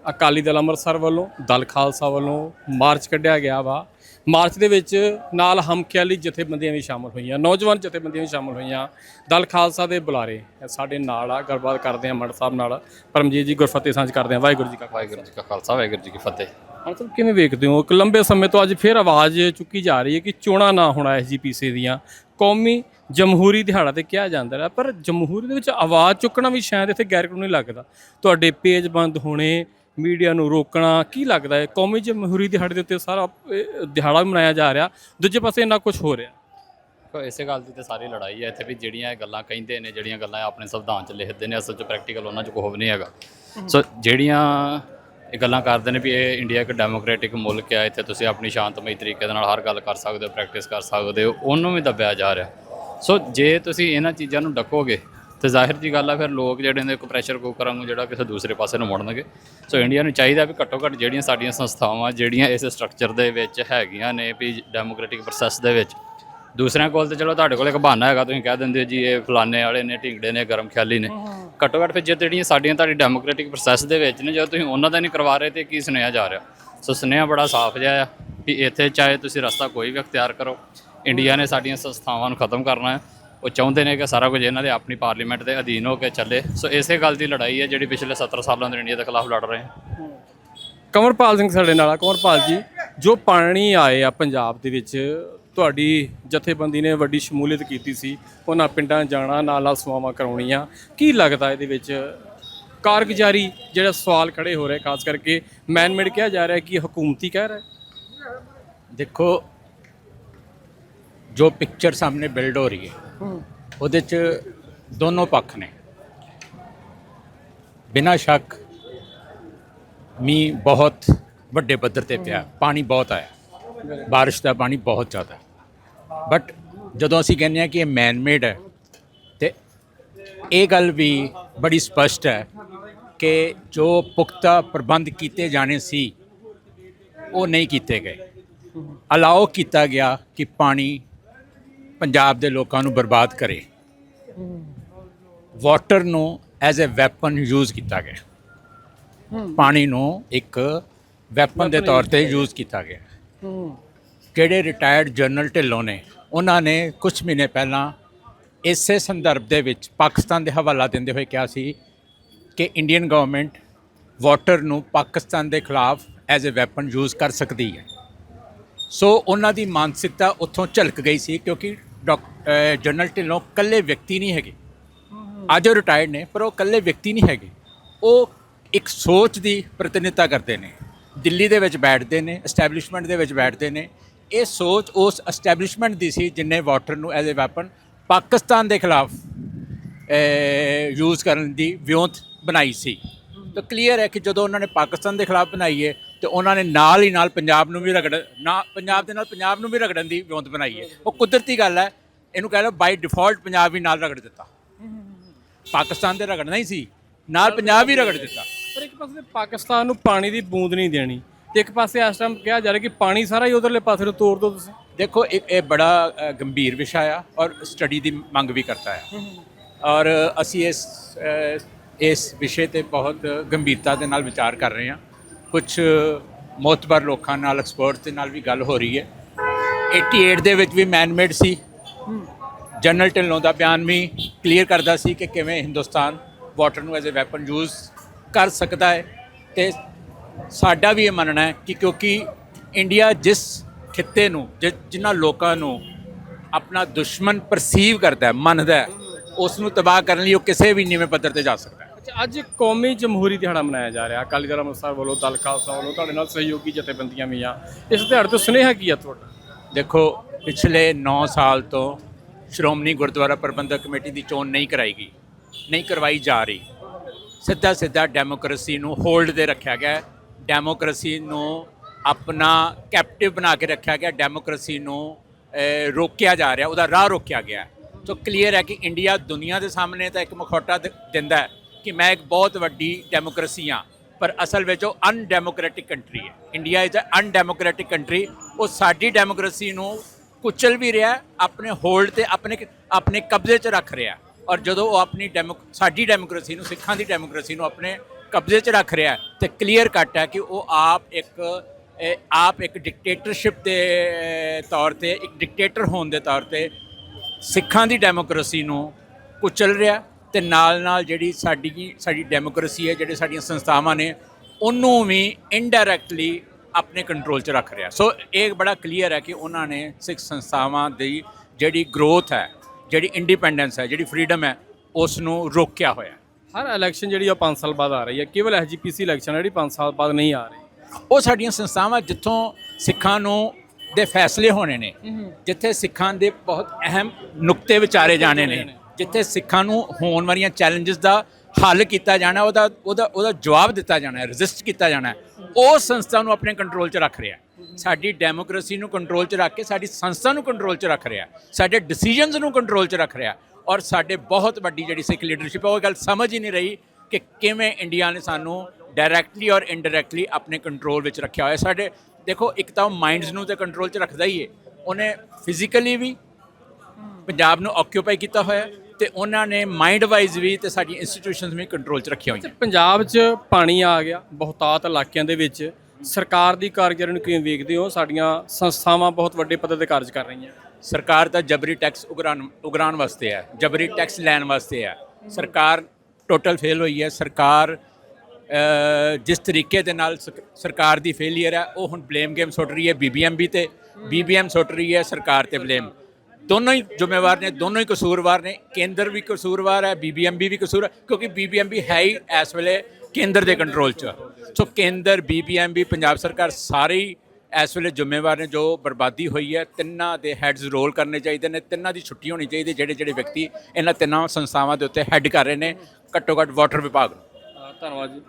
ਅਕਾਲੀ ਦਲ ਅੰਮ੍ਰਿਤਸਰ ਵੱਲੋਂ, ਦਲ ਖਾਲਸਾ ਵੱਲੋਂ ਮਾਰਚ ਕੱਢਿਆ ਗਿਆ ਵਾ। ਮਾਰਚ ਦੇ ਵਿੱਚ ਨਾਲ ਹਮਖਿਆਲੀ ਜਥੇਬੰਦੀਆਂ ਵੀ ਸ਼ਾਮਲ ਹੋਈਆਂ ਨੌਜਵਾਨ ਜਥੇਬੰਦੀਆਂ ਵੀ ਸ਼ਾਮਲ ਹੋਈਆਂ। ਦਲ ਖਾਲਸਾ ਦੇ ਬੁਲਾਰੇ ਸਾਡੇ ਨਾਲ ਆ ਗੱਲਬਾਤ ਕਰਦੇ ਆ ਮੜ ਸਾਹਿਬ ਨਾਲ। ਪਰਮਜੀਤ ਜੀ ਗੁਰਫਤਿਹ ਸਾਂਝ ਕਰਦੇ ਆ ਵਾਹਿਗੁਰੂ ਜੀ ਕਾ ਵਾਹਿਗੁਰੂ ਜੀ ਕਾ ਖਾਲਸਾ ਵਾਹਿਗੁਰੂ ਜੀ ਕੀ ਫਤਿਹ। ਹਾਂ ਸਰ ਕਿਵੇਂ ਵੇਖਦੇ ਹੋ? ਇੱਕ ਲੰਬੇ ਸਮੇਂ ਤੋਂ ਅੱਜ ਫਿਰ ਆਵਾਜ਼ ਚੁੱਕੀ ਜਾ ਰਹੀ ਹੈ ਕਿ ਚੋਣਾਂ ਨਾ ਹੋਣਾ ਐਸਜੀਪੀਸੀ ਦੀਆਂ। ਕੌਮੀ ਜਮਹੂਰੀ ਦਿਹਾੜਾ ਤੇ ਕਿਹਾ ਜਾਂਦਾ ਹੈ ਪਰ ਜਮਹੂਰੀ ਦੇ ਵਿੱਚ ਆਵਾਜ਼ ਚੁੱਕਣਾ ਵੀ ਸ਼ਾਇਦ ਇੱਥੇ ਗੈਰ ਕਾਨੂੰਨੀ ਲੱਗਦਾ। ਤੁਹਾਡੇ ਪੇਜ ਬੰਦ ਹੋਣੇ ਮੀਡੀਆ ਨੂੰ ਰੋਕਣਾ ਕੀ ਲੱਗਦਾ ਹੈ? ਕੌਮੀ ਜਮਹੂਰੀ ਦਿਹਾੜੇ ਦੇ ਉੱਤੇ ਸਾਰਾ ਇਹ, ਦਿਹਾੜਾ ਵੀ ਮਨਾਇਆ ਜਾ ਰਿਹਾ। ਦੂਜੇ ਪਾਸੇ ਇੰਨਾ ਕੁਝ ਹੋ ਰਿਹਾ। ਸੋ ਇਸੇ ਗੱਲ ਦੀ ਤੇ ਸਾਰੀ ਲੜਾਈ ਹੈ ਇੱਥੇ ਵੀ ਜਿਹੜੀਆਂ ਇਹ ਗੱਲਾਂ ਕਹਿੰਦੇ ਨੇ ਜਿਹੜੀਆਂ ਗੱਲਾਂ ਇਹ ਆਪਣੇ ਸੰਵਿਧਾਨ 'ਚ ਲਿਖਦੇ ਨੇ ਅਸਲ 'ਚ ਪ੍ਰੈਕਟੀਕਲ ਉਹਨਾਂ 'ਚ ਕੋਈ ਨਹੀਂ ਹੈਗਾ। ਸੋ ਜਿਹੜੀਆਂ ਇਹ ਗੱਲਾਂ ਕਰਦੇ ਨੇ ਵੀ ਇਹ ਇੰਡੀਆ ਇੱਕ ਡੈਮੋਕ੍ਰੈਟਿਕ ਮੁਲਕ ਹੈ ਇੱਥੇ ਤੁਸੀਂ ਆਪਣੀ ਸ਼ਾਂਤਮਈ ਤਰੀਕੇ ਦੇ ਨਾਲ ਹਰ ਗੱਲ ਕਰ ਸਕਦੇ ਹੋ ਪ੍ਰੈਕਟਿਸ ਕਰ ਸਕਦੇ ਹੋ ਉਹਨੂੰ ਵੀ ਦੱਬਿਆ ਜਾ ਰਿਹਾ। ਸੋ ਜੇ ਤੁਸੀਂ ਇਹਨਾਂ ਚੀਜ਼ਾਂ ਨੂੰ ਡੱਕੋਗੇ ਤੇ ਜ਼ਾਹਿਰ ਜੀ ਗੱਲ ਆ, ਫਿਰ ਲੋਕ ਜਿਹੜੇ ਨੇ ਇੱਕ ਪ੍ਰੈਸ਼ਰ ਕੁੱਕਰਾਂ ਨੂੰ ਜਿਹੜਾ ਕਿਸੇ ਦੂਸਰੇ ਪਾਸੇ ਨੂੰ ਮੋੜਨਗੇ। ਸੋ ਇੰਡੀਆ ਨੂੰ ਚਾਹੀਦਾ ਵੀ ਘੱਟੋ ਘੱਟ ਜਿਹੜੀਆਂ ਸਾਡੀਆਂ ਸੰਸਥਾਵਾਂ, ਜਿਹੜੀਆਂ ਇਸ ਸਟਰਕਚਰ ਦੇ ਵਿੱਚ ਹੈਗੀਆਂ ਨੇ ਵੀ ਡੈਮੋਕ੍ਰੈਟਿਕ ਪ੍ਰੋਸੈਸ ਦੇ ਵਿੱਚ, ਦੂਸਰਿਆਂ ਕੋਲ ਤੇ ਚਲੋ ਤੁਹਾਡੇ ਕੋਲ ਇੱਕ ਬਹਾਨਾ ਹੈਗਾ, ਤੁਸੀਂ ਕਹਿ ਦਿੰਦੇ ਹੋ ਜੀ ਇਹ ਫਲਾਣੇ ਵਾਲੇ ਨੇ, ਢਿੰਗੜੇ ਨੇ, ਗਰਮ ਖਿਆਲੀ ਨੇ। ਘੱਟੋ ਘੱਟ ਫਿਰ ਜੇ ਜਿਹੜੀਆਂ ਸਾਡੀਆਂ ਤੁਹਾਡੀ ਡੈਮੋਕ੍ਰੈਟਿਕ ਪ੍ਰੋਸੈਸ ਦੇ ਵਿੱਚ ਨੇ, ਜਦੋਂ ਤੁਸੀਂ ਉਹਨਾਂ ਦਾ ਨਹੀਂ ਕਰਵਾ ਰਹੇ ਤੇ ਕੀ ਸੁਨੇਹਾ ਜਾ ਰਿਹਾ? ਸੋ ਸੁਨੇਹਾ ਬੜਾ ਸਾਫ਼ ਜਿਹਾ ਆ ਵੀ ਇੱਥੇ ਚਾਹੇ ਤੁਸੀਂ ਰਸਤਾ ਕੋਈ ਵੀ ਅਖਤਿਆਰ ਕਰੋ ਇੰਡੀਆ ਨੇ ਸਾਡੀਆਂ ਸੰਸਥਾਵਾਂ ਨੂੰ ਖਤਮ ਕਰਨਾ ਹੈ। ਉਹ ਚਾਹੁੰਦੇ ਨੇ ਕਿ ਸਾਰਾ ਕੁਝ ਇਹਨਾਂ ਦੇ ਆਪਣੀ ਪਾਰਲੀਮੈਂਟ ਦੇ ਅਧੀਨ ਹੋ ਕੇ ਚੱਲੇ। ਸੋ ਇਸੇ ਗੱਲ ਦੀ ਲੜਾਈ ਹੈ ਜਿਹੜੀ ਪਿਛਲੇ 70 ਸਾਲਾਂ ਤੋਂ ਇੰਡੀਆ ਦੇ ਖਿਲਾਫ ਲੜ ਰਹੇ ਹਾਂ। ਕੰਵਰਪਾਲ ਸਿੰਘ ਸਾਡੇ ਨਾਲ ਆ। ਕੰਵਰਪਾਲ ਜੀ ਜੋ ਪਾਣੀ ਆਏ ਆ ਪੰਜਾਬ ਦੇ ਵਿੱਚ ਤੁਹਾਡੀ ਜਥੇਬੰਦੀ ਨੇ ਵੱਡੀ ਸ਼ਮੂਲੀਅਤ ਕੀਤੀ ਸੀ। ਉਹਨਾਂ ਪਿੰਡਾਂ ਜਾਣਾ ਨਾਲ ਨਾਲ ਸੇਵਾਵਾਂ ਕਰਾਉਣੀਆਂ। ਕੀ ਲੱਗਦਾ ਇਹਦੇ ਵਿੱਚ? ਕਾਰਗੁਜ਼ਾਰੀ ਜਿਹੜਾ ਸਵਾਲ ਖੜੇ ਹੋ ਰਹੇ ਖਾਸ ਕਰਕੇ ਮੈਨਮੇਡ ਕਿਹਾ ਜਾ ਰਿਹਾ ਕਿ ਹਕੂਮਤੀ ਕਹਿ ਰਿਹਾ? ਹੈ। ਦੇਖੋ ਜੋ ਪਿਕਚਰ ਸਾਹਮਣੇ ਬਿਲਡ ਹੋ ਰਹੀ ਹੈ ਉਹਦੇ ਚ ਦੋਨੋਂ ਪੱਖ ਨੇ। ਬਿਨਾਂ ਸ਼ੱਕ ਮੀਂਹ ਬਹੁਤ ਵੱਡੇ ਪੱਧਰ ਤੇ ਪਿਆ, ਪਾਣੀ ਬਹੁਤ ਆਇਆ। ਬਾਰਿਸ਼ ਦਾ ਪਾਣੀ ਬਹੁਤ ਜ਼ਿਆਦਾ। ਬਟ ਜਦੋਂ ਅਸੀਂ ਕਹਿੰਦੇ ਹਾਂ ਕਿ ਇਹ ਮੈਨ ਮੇਡ ਹੈ, ਤੇ ਇਹ ਗੱਲ ਵੀ ਬੜੀ ਸਪਸ਼ਟ ਹੈ ਕਿ ਜੋ ਪੁਖਤਾ ਪ੍ਰਬੰਧ ਕੀਤੇ ਜਾਣੇ ਸੀ, ਉਹ ਨਹੀਂ ਕੀਤੇ ਗਏ। ਅਲਾਓ ਕੀਤਾ ਗਿਆ ਕਿ ਪਾਣੀ ਪੰਜਾਬ ਦੇ ਲੋਕਾਂ ਨੂੰ ਬਰਬਾਦ ਕਰੇ। ਵਾਟਰ ਨੂੰ ਐਜ਼ ਅ ਵੈਪਨ ਯੂਜ਼ ਕੀਤਾ ਗਿਆ। ਪਾਣੀ ਨੂੰ ਇੱਕ ਵੈਪਨ ਦੇ ਤੌਰ ਤੇ ਯੂਜ਼ ਕੀਤਾ ਗਿਆ। ਕਿਹੜੇ ਰਿਟਾਇਰਡ ਜਨਰਲ ਢਿੱਲੋਂ ਨੇ, ਉਹਨਾਂ ਨੇ ਕੁਝ ਮਹੀਨੇ ਪਹਿਲਾਂ ਇਸੇ ਸੰਦਰਭ ਦੇ ਵਿੱਚ ਪਾਕਿਸਤਾਨ ਦੇ ਹਵਾਲਾ ਦਿੰਦੇ ਹੋਏ ਕਿਹਾ ਸੀ ਕਿ ਇੰਡੀਅਨ ਗਵਰਨਮੈਂਟ ਵਾਟਰ ਨੂੰ ਪਾਕਿਸਤਾਨ ਦੇ ਖਿਲਾਫ ਐਜ਼ ਅ ਵੈਪਨ ਯੂਜ਼ ਕਰ ਸਕਦੀ ਹੈ। ਸੋ ਉਹਨਾਂ ਦੀ ਮਾਨਸਿਕਤਾ ਉੱਥੋਂ ਝਲਕ ਗਈ ਸੀ ਕਿਉਂਕਿ ਡਾਕ- ਜਨਰਲ ਢਿੱਲੋਂ ਇਕੱਲੇ ਵਿਅਕਤੀ ਨਹੀਂ ਹੈਗੇ। ਅੱਜ ਉਹ ਰਿਟਾਇਰਡ ਨੇ, ਪਰ ਉਹ ਇਕੱਲੇ ਵਿਅਕਤੀ ਨਹੀਂ ਹੈਗੇ। ਉਹ ਇੱਕ ਸੋਚ ਦੀ ਪ੍ਰਤੀਨਿਧਤਾ ਕਰਦੇ ਨੇ। ਦਿੱਲੀ ਦੇ ਵਿੱਚ ਬੈਠਦੇ ਨੇ ਐਸਟੈਬਲਿਸ਼ਮੈਂਟ ਦੇ ਵਿੱਚ ਬੈਠਦੇ ਨੇ। ਇਹ ਸੋਚ ਉਸ ਐਸਟੈਬਲਿਸ਼ਮੈਂਟ ਦੀ ਸੀ ਜਿਨੇ ਵਾਟਰ ਨੂੰ ਐਜ਼ ਅ ਵੈਪਨ ਪਾਕਿਸਤਾਨ ਦੇ ਖਿਲਾਫ ਯੂਜ਼ ਕਰਨ ਦੀ ਵਿਉਂਤ ਬਣਾਈ ਸੀ। ਤਾਂ ਕਲੀਅਰ ਹੈ ਕਿ ਜਦੋਂ ਉਹਨਾਂ ਨੇ ਪਾਕਿਸਤਾਨ ਦੇ ਖਿਲਾਫ ਬਣਾਈ ਹੈ ਤੇ ਉਹਨਾਂ ਨੇ ਨਾਲ ਹੀ ਨਾਲ ਪੰਜਾਬ ਨੂੰ ਵੀ ਰਗੜ ਨਾ ਪੰਜਾਬ ਦੇ ਨਾਲ ਪੰਜਾਬ ਨੂੰ ਵੀ ਰਗੜਨ ਦੀ ਵਿਉਂਤ ਬਣਾਈ ਹੈ। ਉਹ ਕੁਦਰਤੀ ਗੱਲ ਹੈ। ਇਹਨੂੰ ਕਹਿ ਲਓ ਬਾਈ ਡਿਫਾਲਟ ਪੰਜਾਬ ਵੀ ਨਾਲ ਰਗੜ ਦਿੱਤਾ। ਪਾਕਿਸਤਾਨ ਦੇ ਰਗੜਨਾ ਹੀ ਸੀ। ਨਾਲ ਪੰਜਾਬ ਵੀ ਰਗੜ ਦਿੱਤਾ। ਪਰ ਇੱਕ ਪਾਸੇ ਪਾਕਿਸਤਾਨ ਨੂੰ ਪਾਣੀ ਦੀ ਬੂੰਦ ਨਹੀਂ ਦੇਣੀ ਤੇ ਇੱਕ ਪਾਸੇ ਇਸ ਟਾਈਮ ਕਿਹਾ ਜਾ ਰਿਹਾ ਕਿ ਪਾਣੀ ਸਾਰਾ ਹੀ ਉਧਰਲੇ ਪਾਸੇ ਨੂੰ ਤੋੜ ਦਿਓ ਤੁਸੀਂ। ਦੇਖੋ ਇੱਕ ਇਹ ਬੜਾ ਗੰਭੀਰ ਵਿਸ਼ਾ ਆ ਔਰ ਸਟੱਡੀ ਦੀ ਮੰਗ ਵੀ ਕਰਤਾ ਹੈ ਔਰ ਅਸੀਂ ਇਸ ਇਸ ਵਿਸ਼ੇ ਤੇ ਬਹੁਤ ਗੰਭੀਰਤਾ ਦੇ ਨਾਲ ਵਿਚਾਰ ਕਰ ਰਹੇ ਹਾਂ। ਕੁਝ ਮੋਤਬਰ ਲੋਕਾਂ ਨਾਲ ਐਕਸਪਰਟਸ ਦੇ ਨਾਲ ਵੀ ਗੱਲ ਹੋ ਰਹੀ ਹੈ। 88 ਦੇ ਵਿੱਚ ਵੀ ਮੈਨਮੇਡ ਸੀ। ਜਨਰਲ ਢਿੱਲੋਂ ਦਾ ਬਿਆਨ ਵੀ ਕਲੀਅਰ ਕਰਦਾ ਸੀ ਕਿ ਕਿਵੇਂ ਹਿੰਦੁਸਤਾਨ ਵਾਟਰ ਨੂੰ ਐਜ਼ ਅ ਵੈਪਨ ਯੂਜ਼ ਕਰ ਸਕਦਾ ਹੈ। ਤੇ ਸਾਡਾ ਵੀ ਇਹ ਮੰਨਣਾ ਹੈ ਕਿ ਕਿਉਂਕਿ ਇੰਡੀਆ ਜਿਸ ਖਿੱਤੇ ਨੂੰ ਜਿਨ੍ਹਾਂ ਲੋਕਾਂ ਨੂੰ ਆਪਣਾ ਦੁਸ਼ਮਣ ਪਰਸੀਵ ਕਰਦਾ ਹੈ, ਮੰਨਦਾ ਹੈ, ਉਸ ਨੂੰ ਤਬਾਹ ਕਰਨ ਲਈ ਉਹ ਕਿਸੇ ਵੀ ਨੀਵੇਂ ਪੱਧਰ ਤੇ ਜਾ ਸਕਦਾ ਹੈ। ਅੱਜ ਕੌਮੀ ਜਮਹੂਰੀ ਦਿਹਾੜਾ ਮਨਾਇਆ ਜਾ ਰਿਹਾ। ਅਕਾਲੀ ਦਲ ਅੰਮ੍ਰਿਤਸਰ ਵੱਲੋਂ, ਦਲ ਖਾਲਸਾ ਵੱਲੋਂ, ਤੁਹਾਡੇ ਨਾਲ ਸਹਿਯੋਗੀ ਜਥੇਬੰਦੀਆਂ ਵੀ ਆ। ਇਸ ਦਿਹਾੜੇ ਤੋਂ ਸੁਨੇਹਾ ਕੀ ਆ ਤੁਹਾਡਾ? ਦੇਖੋ, ਪਿਛਲੇ 9 ਸਾਲ ਤੋਂ ਸ਼੍ਰੋਮਣੀ ਗੁਰਦੁਆਰਾ ਪ੍ਰਬੰਧਕ ਕਮੇਟੀ ਦੀ ਚੋਣ ਨਹੀਂ ਕਰਾਈ ਗਈ, ਨਹੀਂ ਕਰਵਾਈ ਜਾ ਰਹੀ। ਸਿੱਧਾ ਸਿੱਧਾ ਡੈਮੋਕ੍ਰੇਸੀ ਨੂੰ ਹੋਲਡ ਤੇ ਰੱਖਿਆ ਗਿਆ। ਡੈਮੋਕ੍ਰੇਸੀ ਨੂੰ ਆਪਣਾ ਕੈਪਟਿਵ ਬਣਾ ਕੇ ਰੱਖਿਆ ਗਿਆ। ਡੈਮੋਕ੍ਰੇਸੀ ਨੂੰ ਰੋਕਿਆ ਜਾ ਰਿਹਾ, ਉਹਦਾ ਰਾਹ ਰੋਕਿਆ ਗਿਆ। ਸੋ ਕਲੀਅਰ ਹੈ ਕਿ ਇੰਡੀਆ ਦੁਨੀਆ ਦੇ ਸਾਹਮਣੇ ਤਾਂ ਇੱਕ ਮਖੌਟਾ ਦਿੰਦਾ ਹੈ। ਕਿ ਮੈਂ ਇੱਕ ਬਹੁਤ ਵੱਡੀ ਡੈਮੋਕ੍ਰੇਸੀ ਹਾਂ ਪਰ ਅਸਲ ਵਿੱਚ ਉਹ ਅਨਡੈਮੋਕ੍ਰੈਟਿਕ ਕੰਟਰੀ ਹੈ। India is a undemocratic country. ਉਹ ਸਾਡੀ ਡੈਮੋਕ੍ਰੇਸੀ ਨੂੰ ਕੁਚਲ ਵੀ ਰਿਹਾ ਆਪਣੇ ਹੋਲਡ ਤੇ ਆਪਣੇ ਆਪਣੇ ਕਬਜ਼ੇ 'ਚ ਰੱਖ ਰਿਹਾ। ਔਰ ਜਦੋਂ ਉਹ ਆਪਣੀ ਡੈਮੋ ਸਾਡੀ ਡੈਮੋਕ੍ਰੇਸੀ ਨੂੰ ਸਿੱਖਾਂ ਦੀ ਡੈਮੋਕ੍ਰੇਸੀ ਨੂੰ ਆਪਣੇ ਕਬਜ਼ੇ 'ਚ ਰੱਖ ਰਿਹਾ ਹੈ, ਤੇ ਕਲੀਅਰ ਕੱਟ ਹੈ ਕਿ ਉਹ ਆਪ ਇੱਕ ਆਪ ਇੱਕ ਡਿਕਟੇਟਰਸ਼ਿਪ ਦੇ ਤੌਰ ਤੇ ਇੱਕ ਡਿਕਟੇਟਰ ਹੋਣ ਦੇ ਤੌਰ ਤੇ ਸਿੱਖਾਂ ਦੀ ਡੈਮੋਕ੍ਰੇਸੀ ਨੂੰ ਕੁਚਲ ਰਿਹਾ। ਤੇ ਨਾਲ ਨਾਲ ਜਿਹੜੀ ਸਾਡੀ ਸਾਡੀ ਡੈਮੋਕ੍ਰੇਸੀ ਹੈ ਜਿਹੜੇ ਸਾਡੀਆਂ ਸੰਸਥਾਵਾਂ ਨੇ ਉਹਨੂੰ ਵੀ ਇਨਡਾਇਰੈਕਟਲੀ ਆਪਣੇ ਕੰਟਰੋਲ 'ਚ ਰੱਖ ਰਿਹਾ। ਸੋ ਇਹ ਬੜਾ ਕਲੀਅਰ ਹੈ ਕਿ ਉਹਨਾਂ ਨੇ ਸਿੱਖ ਸੰਸਥਾਵਾਂ ਦੀ ਜਿਹੜੀ ਗਰੋਥ ਹੈ ਜਿਹੜੀ ਇੰਡੀਪੈਂਡੈਂਸ ਹੈ ਜਿਹੜੀ ਫਰੀडम ਹੈ ਉਸ ਨੂੰ ਰੋਕਿਆ ਹੋਇਆ ਹੈ। ਹਰ ਇਲੈਕਸ਼ਨ ਜਿਹੜੀ ਆ 5 ਸਾਲ ਬਾਅਦ ਆ ਰਹੀ ਹੈ। ਕੇਵਲ ਐਸਜੀਪੀਸੀ ਇਲੈਕਸ਼ਨ ਜਿਹੜੀ 5 ਸਾਲ ਬਾਅਦ ਨਹੀਂ ਆ ਰਹੀ। ਉਹ ਸਾਡੀਆਂ ਸੰਸਥਾਵਾਂ ਜਿੱਥੋਂ ਸਿੱਖਾਂ ਨੂੰ ਦੇ ਫੈਸਲੇ ਹੋਣੇ ਨੇ ਜਿੱਥੇ ਸਿੱਖਾਂ ਦੇ ਬਹੁਤ ਅਹਿਮ ਨੁਕਤੇ ਵਿਚਾਰੇ ਜਾਣੇ ਨੇ। ਜਿੱਥੇ ਸਿੱਖਾਂ ਨੂੰ ਹੋਣ ਵਾਲੀਆਂ ਚੈਲੰਜਸ ਦਾ ਹੱਲ ਕੀਤਾ ਜਾਣਾ, ਉਹਦਾ ਉਹਦਾ ਉਹਦਾ ਜਵਾਬ ਦਿੱਤਾ ਜਾਣਾ ਹੈ ਰੈਜ਼ਿਸਟ ਕੀਤਾ ਜਾਣਾ ਉਹ ਸੰਸਥਾ ਨੂੰ ਆਪਣੇ ਕੰਟਰੋਲ 'ਚ ਰੱਖ ਰਿਹਾ ਸਾਡੀ ਡੈਮੋਕ੍ਰੇਸੀ ਨੂੰ ਕੰਟਰੋਲ 'ਚ ਰੱਖ ਕੇ, ਸਾਡੀ ਸੰਸਥਾ ਨੂੰ ਕੰਟਰੋਲ 'ਚ ਰੱਖ ਰਿਹਾ ਸਾਡੇ ਡਿਸੀਜਨਸ ਨੂੰ ਕੰਟਰੋਲ 'ਚ ਰੱਖ ਰਿਹਾ ਔਰ ਸਾਡੇ ਬਹੁਤ ਵੱਡੀ ਜਿਹੜੀ ਸਿੱਖ ਲੀਡਰਸ਼ਿਪ ਹੈ, ਉਹ ਇਹ ਗੱਲ ਸਮਝ ਹੀ ਨਹੀਂ ਰਹੀ ਕਿ ਕਿਵੇਂ ਇੰਡੀਆ ਨੇ ਸਾਨੂੰ ਡਾਇਰੈਕਟਲੀ ਔਰ ਇਨਡਾਇਰੈਕਟਲੀ ਆਪਣੇ ਕੰਟਰੋਲ ਵਿੱਚ ਰੱਖਿਆ ਹੋਇਆ ਸਾਡੇ, ਦੇਖੋ, ਇੱਕ ਤਾਂ ਮਾਈਂਡਸ ਨੂੰ ਤੇ ਕੰਟਰੋਲ 'ਚ ਰੱਖਦਾ ਹੀ ਹੈ। ਉਹਨੇ ਫਿਜ਼ੀਕਲੀ ਵੀ ਪੰਜਾਬ ਨੂੰ ਆਕਿਊਪਾਈ ਕੀਤਾ ਹੋਇਆ ਤੇ ਉਹਨਾਂ ਨੇ ਮਾਈਂਡ ਵਾਈਜ਼ ਵੀ ਤੇ ਸਾਡੀ ਇੰਸਟੀਟਿਊਸ਼ਨਸ ਵੀ ਕੰਟਰੋਲ 'ਚ ਰੱਖੀਆਂ ਹੋਈਆਂ। ਪੰਜਾਬ 'ਚ ਪਾਣੀ ਆ ਗਿਆ ਬਹੁਤਾਤ ਇਲਾਕਿਆਂ ਦੇ ਵਿੱਚ। ਸਰਕਾਰ ਦੀ ਕਾਰਜਕਾਰੀ ਨੂੰ ਕਿਵੇਂ ਵੇਖਦੇ ਹੋ? ਸਾਡੀਆਂ ਸੰਸਥਾਵਾਂ ਬਹੁਤ ਵੱਡੇ ਪੱਧਰ ਤੇ ਕਾਰਜ ਕਰ ਰਹੀਆਂ। ਸਰਕਾਰ ਤਾਂ ਜਬਰੀ ਟੈਕਸ ਉਗਰਾਨ ਉਗਰਾਨ ਵਾਸਤੇ ਹੈ ਜਬਰੀ ਟੈਕਸ ਲੈਣ ਵਾਸਤੇ ਹੈ। ਸਰਕਾਰ ਟੋਟਲ ਫੇਲ ਹੋਈ ਹੈ। ਸਰਕਾਰ ਜਿਸ ਤਰੀਕੇ ਦੇ ਨਾਲ ਸਰਕਾਰ ਦੀ ਫੇਲਿਅਰ ਹੈ ਉਹ ਹੁਣ ਬਲੇਮ ਗੇਮ ਸੁੱਟ ਰਹੀ ਹੈ ਬੀਬੀਐਮਬੀ ਤੇ। ਬੀਬੀਐਮ ਸੁੱਟ ਰਹੀ ਹੈ ਸਰਕਾਰ ਤੇ ਬਲੇਮ ਦੋਨੋਂ ਹੀ ਜ਼ਿੰਮੇਵਾਰ ਨੇ, ਦੋਨੋਂ ਹੀ ਕਸੂਰਵਾਰ ਨੇ। ਕੇਂਦਰ ਵੀ ਕਸੂਰਵਾਰ ਹੈ ਬੀਬੀਐਮਬੀ ਵੀ ਕਸੂਰ ਕਿਉਂਕਿ ਬੀਬੀਐਮਬੀ ਹੈ ਹੀ ਇਸ ਵੇਲੇ ਕੇਂਦਰ ਦੇ ਕੰਟਰੋਲ 'ਚ। ਸੋ ਕੇਂਦਰ ਬੀਬੀਐਮਬੀ ਪੰਜਾਬ ਸਰਕਾਰ ਸਾਰੇ ਹੀ ਇਸ ਵੇਲੇ ਜ਼ਿੰਮੇਵਾਰ ਨੇ, ਜੋ ਬਰਬਾਦੀ ਹੋਈ ਹੈ, ਤਿੰਨਾਂ ਦੇ ਹੈਡਸ ਰੋਲ ਕਰਨੇ ਚਾਹੀਦੇ ਨੇ, ਤਿੰਨਾਂ ਦੀ ਛੁੱਟੀ ਹੋਣੀ ਚਾਹੀਦੀ ਜਿਹੜੇ ਜਿਹੜੇ ਵਿਅਕਤੀ ਇਹਨਾਂ ਤਿੰਨਾਂ ਸੰਸਥਾਵਾਂ ਦੇ ਉੱਤੇ ਹੈੱਡ ਕਰ ਰਹੇ ਨੇ ਘੱਟੋ ਘੱਟ ਵਾਟਰ ਵਿਭਾਗ ਨੂੰ। ਧੰਨਵਾਦ ਜੀ।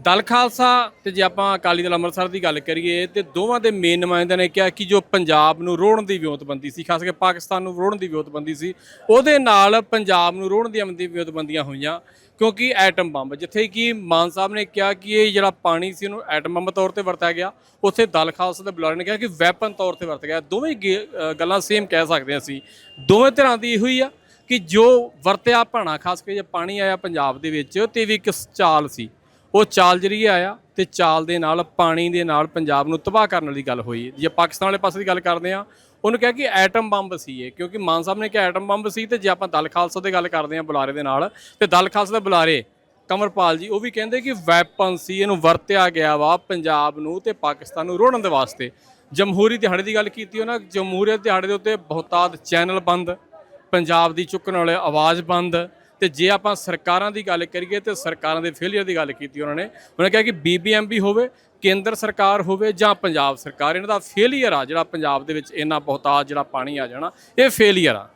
ਦਲ ਖਾਲਸਾ ਤੇ ਜੇ ਆਪਾਂ ਅਕਾਲੀ ਦਲ ਅੰਮ੍ਰਿਤਸਰ ਦੀ ਗੱਲ ਕਰੀਏ ਤੇ ਦੋਵਾਂ ਦੇ ਮੇਨ ਨੁਮਾਇੰਦਿਆਂ ਨੇ ਕਿਹਾ ਕਿ ਜੋ ਪੰਜਾਬ ਨੂੰ ਰੋਣ ਦੀ ਵਿਉਂਤਬੰਦੀ ਸੀ, ਖਾਸ ਕਰਕੇ ਪਾਕਿਸਤਾਨ ਨੂੰ ਰੋਣ ਦੀ ਵਿਉਂਤਬੰਦੀ ਸੀ, ਉਹਦੇ ਨਾਲ ਪੰਜਾਬ ਨੂੰ ਰੋਣ ਦੀਆਂ ਦੀ ਵਿਉਂਤਬੰਦੀਆਂ ਹੋਈਆਂ ਕਿਉਂਕਿ ਐਟਮ ਬੰਬ, ਜਿੱਥੇ ਕਿ ਮਾਨ ਸਾਹਿਬ ਨੇ ਕਿਹਾ ਕਿ ਇਹ ਜਿਹੜਾ ਪਾਣੀ ਸੀ ਉਹਨੂੰ ਐਟਮ ਬੰਬ ਤੌਰ ਤੇ ਵਰਤਿਆ ਗਿਆ, ਉੱਥੇ ਦਲ ਖਾਲਸਾ ਦੇ ਬੁਲਾਰੇ ਨੇ ਕਿਹਾ ਕਿ ਵੈਪਨ ਤੌਰ ਤੇ ਵਰਤਿਆ ਗਿਆ, ਦੋਵੇਂ ਗੇ- ਗੱਲਾਂ ਸੇਮ ਕਹਿ ਸਕਦੇ ਹਾਂ ਅਸੀਂ। ਦੋਵੇਂ ਤਰ੍ਹਾਂ ਦੀ ਇਹੋ ਹੀ ਆ ਕਿ ਜੋ ਵਰਤਿਆ ਭਾਣਾ, ਖਾਸ ਕਰਕੇ ਜੇ ਪਾਣੀ ਆਇਆ ਪੰਜਾਬ ਦੇ ਵਿੱਚ, ਤੇ ਵੀ ਇੱਕ ਚਾਲ ਸੀ। ਉਹ ਚਾਲ ਜਰੀਏ ਆਇਆ ਤੇ ਚਾਲ ਦੇ ਨਾਲ, ਪਾਣੀ ਦੇ ਨਾਲ ਪੰਜਾਬ ਨੂੰ ਤਬਾਹ ਕਰਨ ਵਾਲੀ ਗੱਲ ਹੋਈ। ਜੇ ਪਾਕਿਸਤਾਨ ਵਾਲੇ ਪਾਸੇ ਦੀ ਗੱਲ ਕਰਦੇ ਆ ਉਹਨੂੰ ਕਿਹਾ ਕਿ ਐਟਮ ਬੰਬ ਸੀ ਇਹ, ਕਿਉਂਕਿ ਮਾਨ ਸਾਹਿਬ ਨੇ ਕਿਹਾ ਐਟਮ ਬੰਬ ਸੀ ਤੇ ਜੇ ਆਪਾਂ ਦਲ ਖਾਲਸਾ ਦੀ ਗੱਲ ਕਰਦੇ ਆ ਬੁਲਾਰੇ ਦੇ ਨਾਲ, ਤੇ ਦਲ ਖਾਲਸਾ ਦੇ ਬੁਲਾਰੇ ਕਮਰਪਾਲ ਜੀ, ਉਹ ਵੀ ਕਹਿੰਦੇ ਕਿ ਵੈਪਨ ਸੀ, ਇਹਨੂੰ ਵਰਤਿਆ ਗਿਆ ਵਾ ਪੰਜਾਬ ਨੂੰ ਤੇ ਪਾਕਿਸਤਾਨ ਨੂੰ ਰੋੜਨ ਦੇ ਵਾਸਤੇ। ਜਮਹੂਰੀ ਦਿਹਾੜੇ ਦੀ ਗੱਲ ਕੀਤੀ ਉਹਨਾਂ ਜਮਹੂਰੀਅਤ ਦਿਹਾੜੇ ਦੇ ਉੱਤੇ ਬਹੁਤਾਤ ਚੈਨਲ ਬੰਦ, ਪੰਜਾਬ ਦੀ ਚੁੱਕਣ ਵਾਲੇ ਆਵਾਜ਼ ਬੰਦ ਤੇ ਜੇ ਆਪਾਂ ਸਰਕਾਰਾਂ ਦੀ ਗੱਲ ਕਰੀਏ ਤੇ ਸਰਕਾਰਾਂ ਦੇ ਫੇਲਿਅਰ ਦੀ ਗੱਲ ਕੀਤੀ ਉਹਨਾਂ ਨੇ, ਉਹਨਾਂ ਕਿਹਾ ਕਿ ਬੀਬੀਐਮਬੀ ਹੋਵੇ, ਕੇਂਦਰ ਸਰਕਾਰ ਹੋਵੇ ਜਾਂ ਪੰਜਾਬ ਸਰਕਾਰ, ਇਹਨਾਂ ਦਾ ਫੇਲਿਅਰ ਆ ਜਿਹੜਾ ਪੰਜਾਬ ਦੇ ਵਿੱਚ ਇੰਨਾ ਬਹੁਤਾਤ ਜਿਹੜਾ ਪਾਣੀ ਆ ਜਾਣਾ, ਇਹ ਫੇਲਿਅਰ ਆ।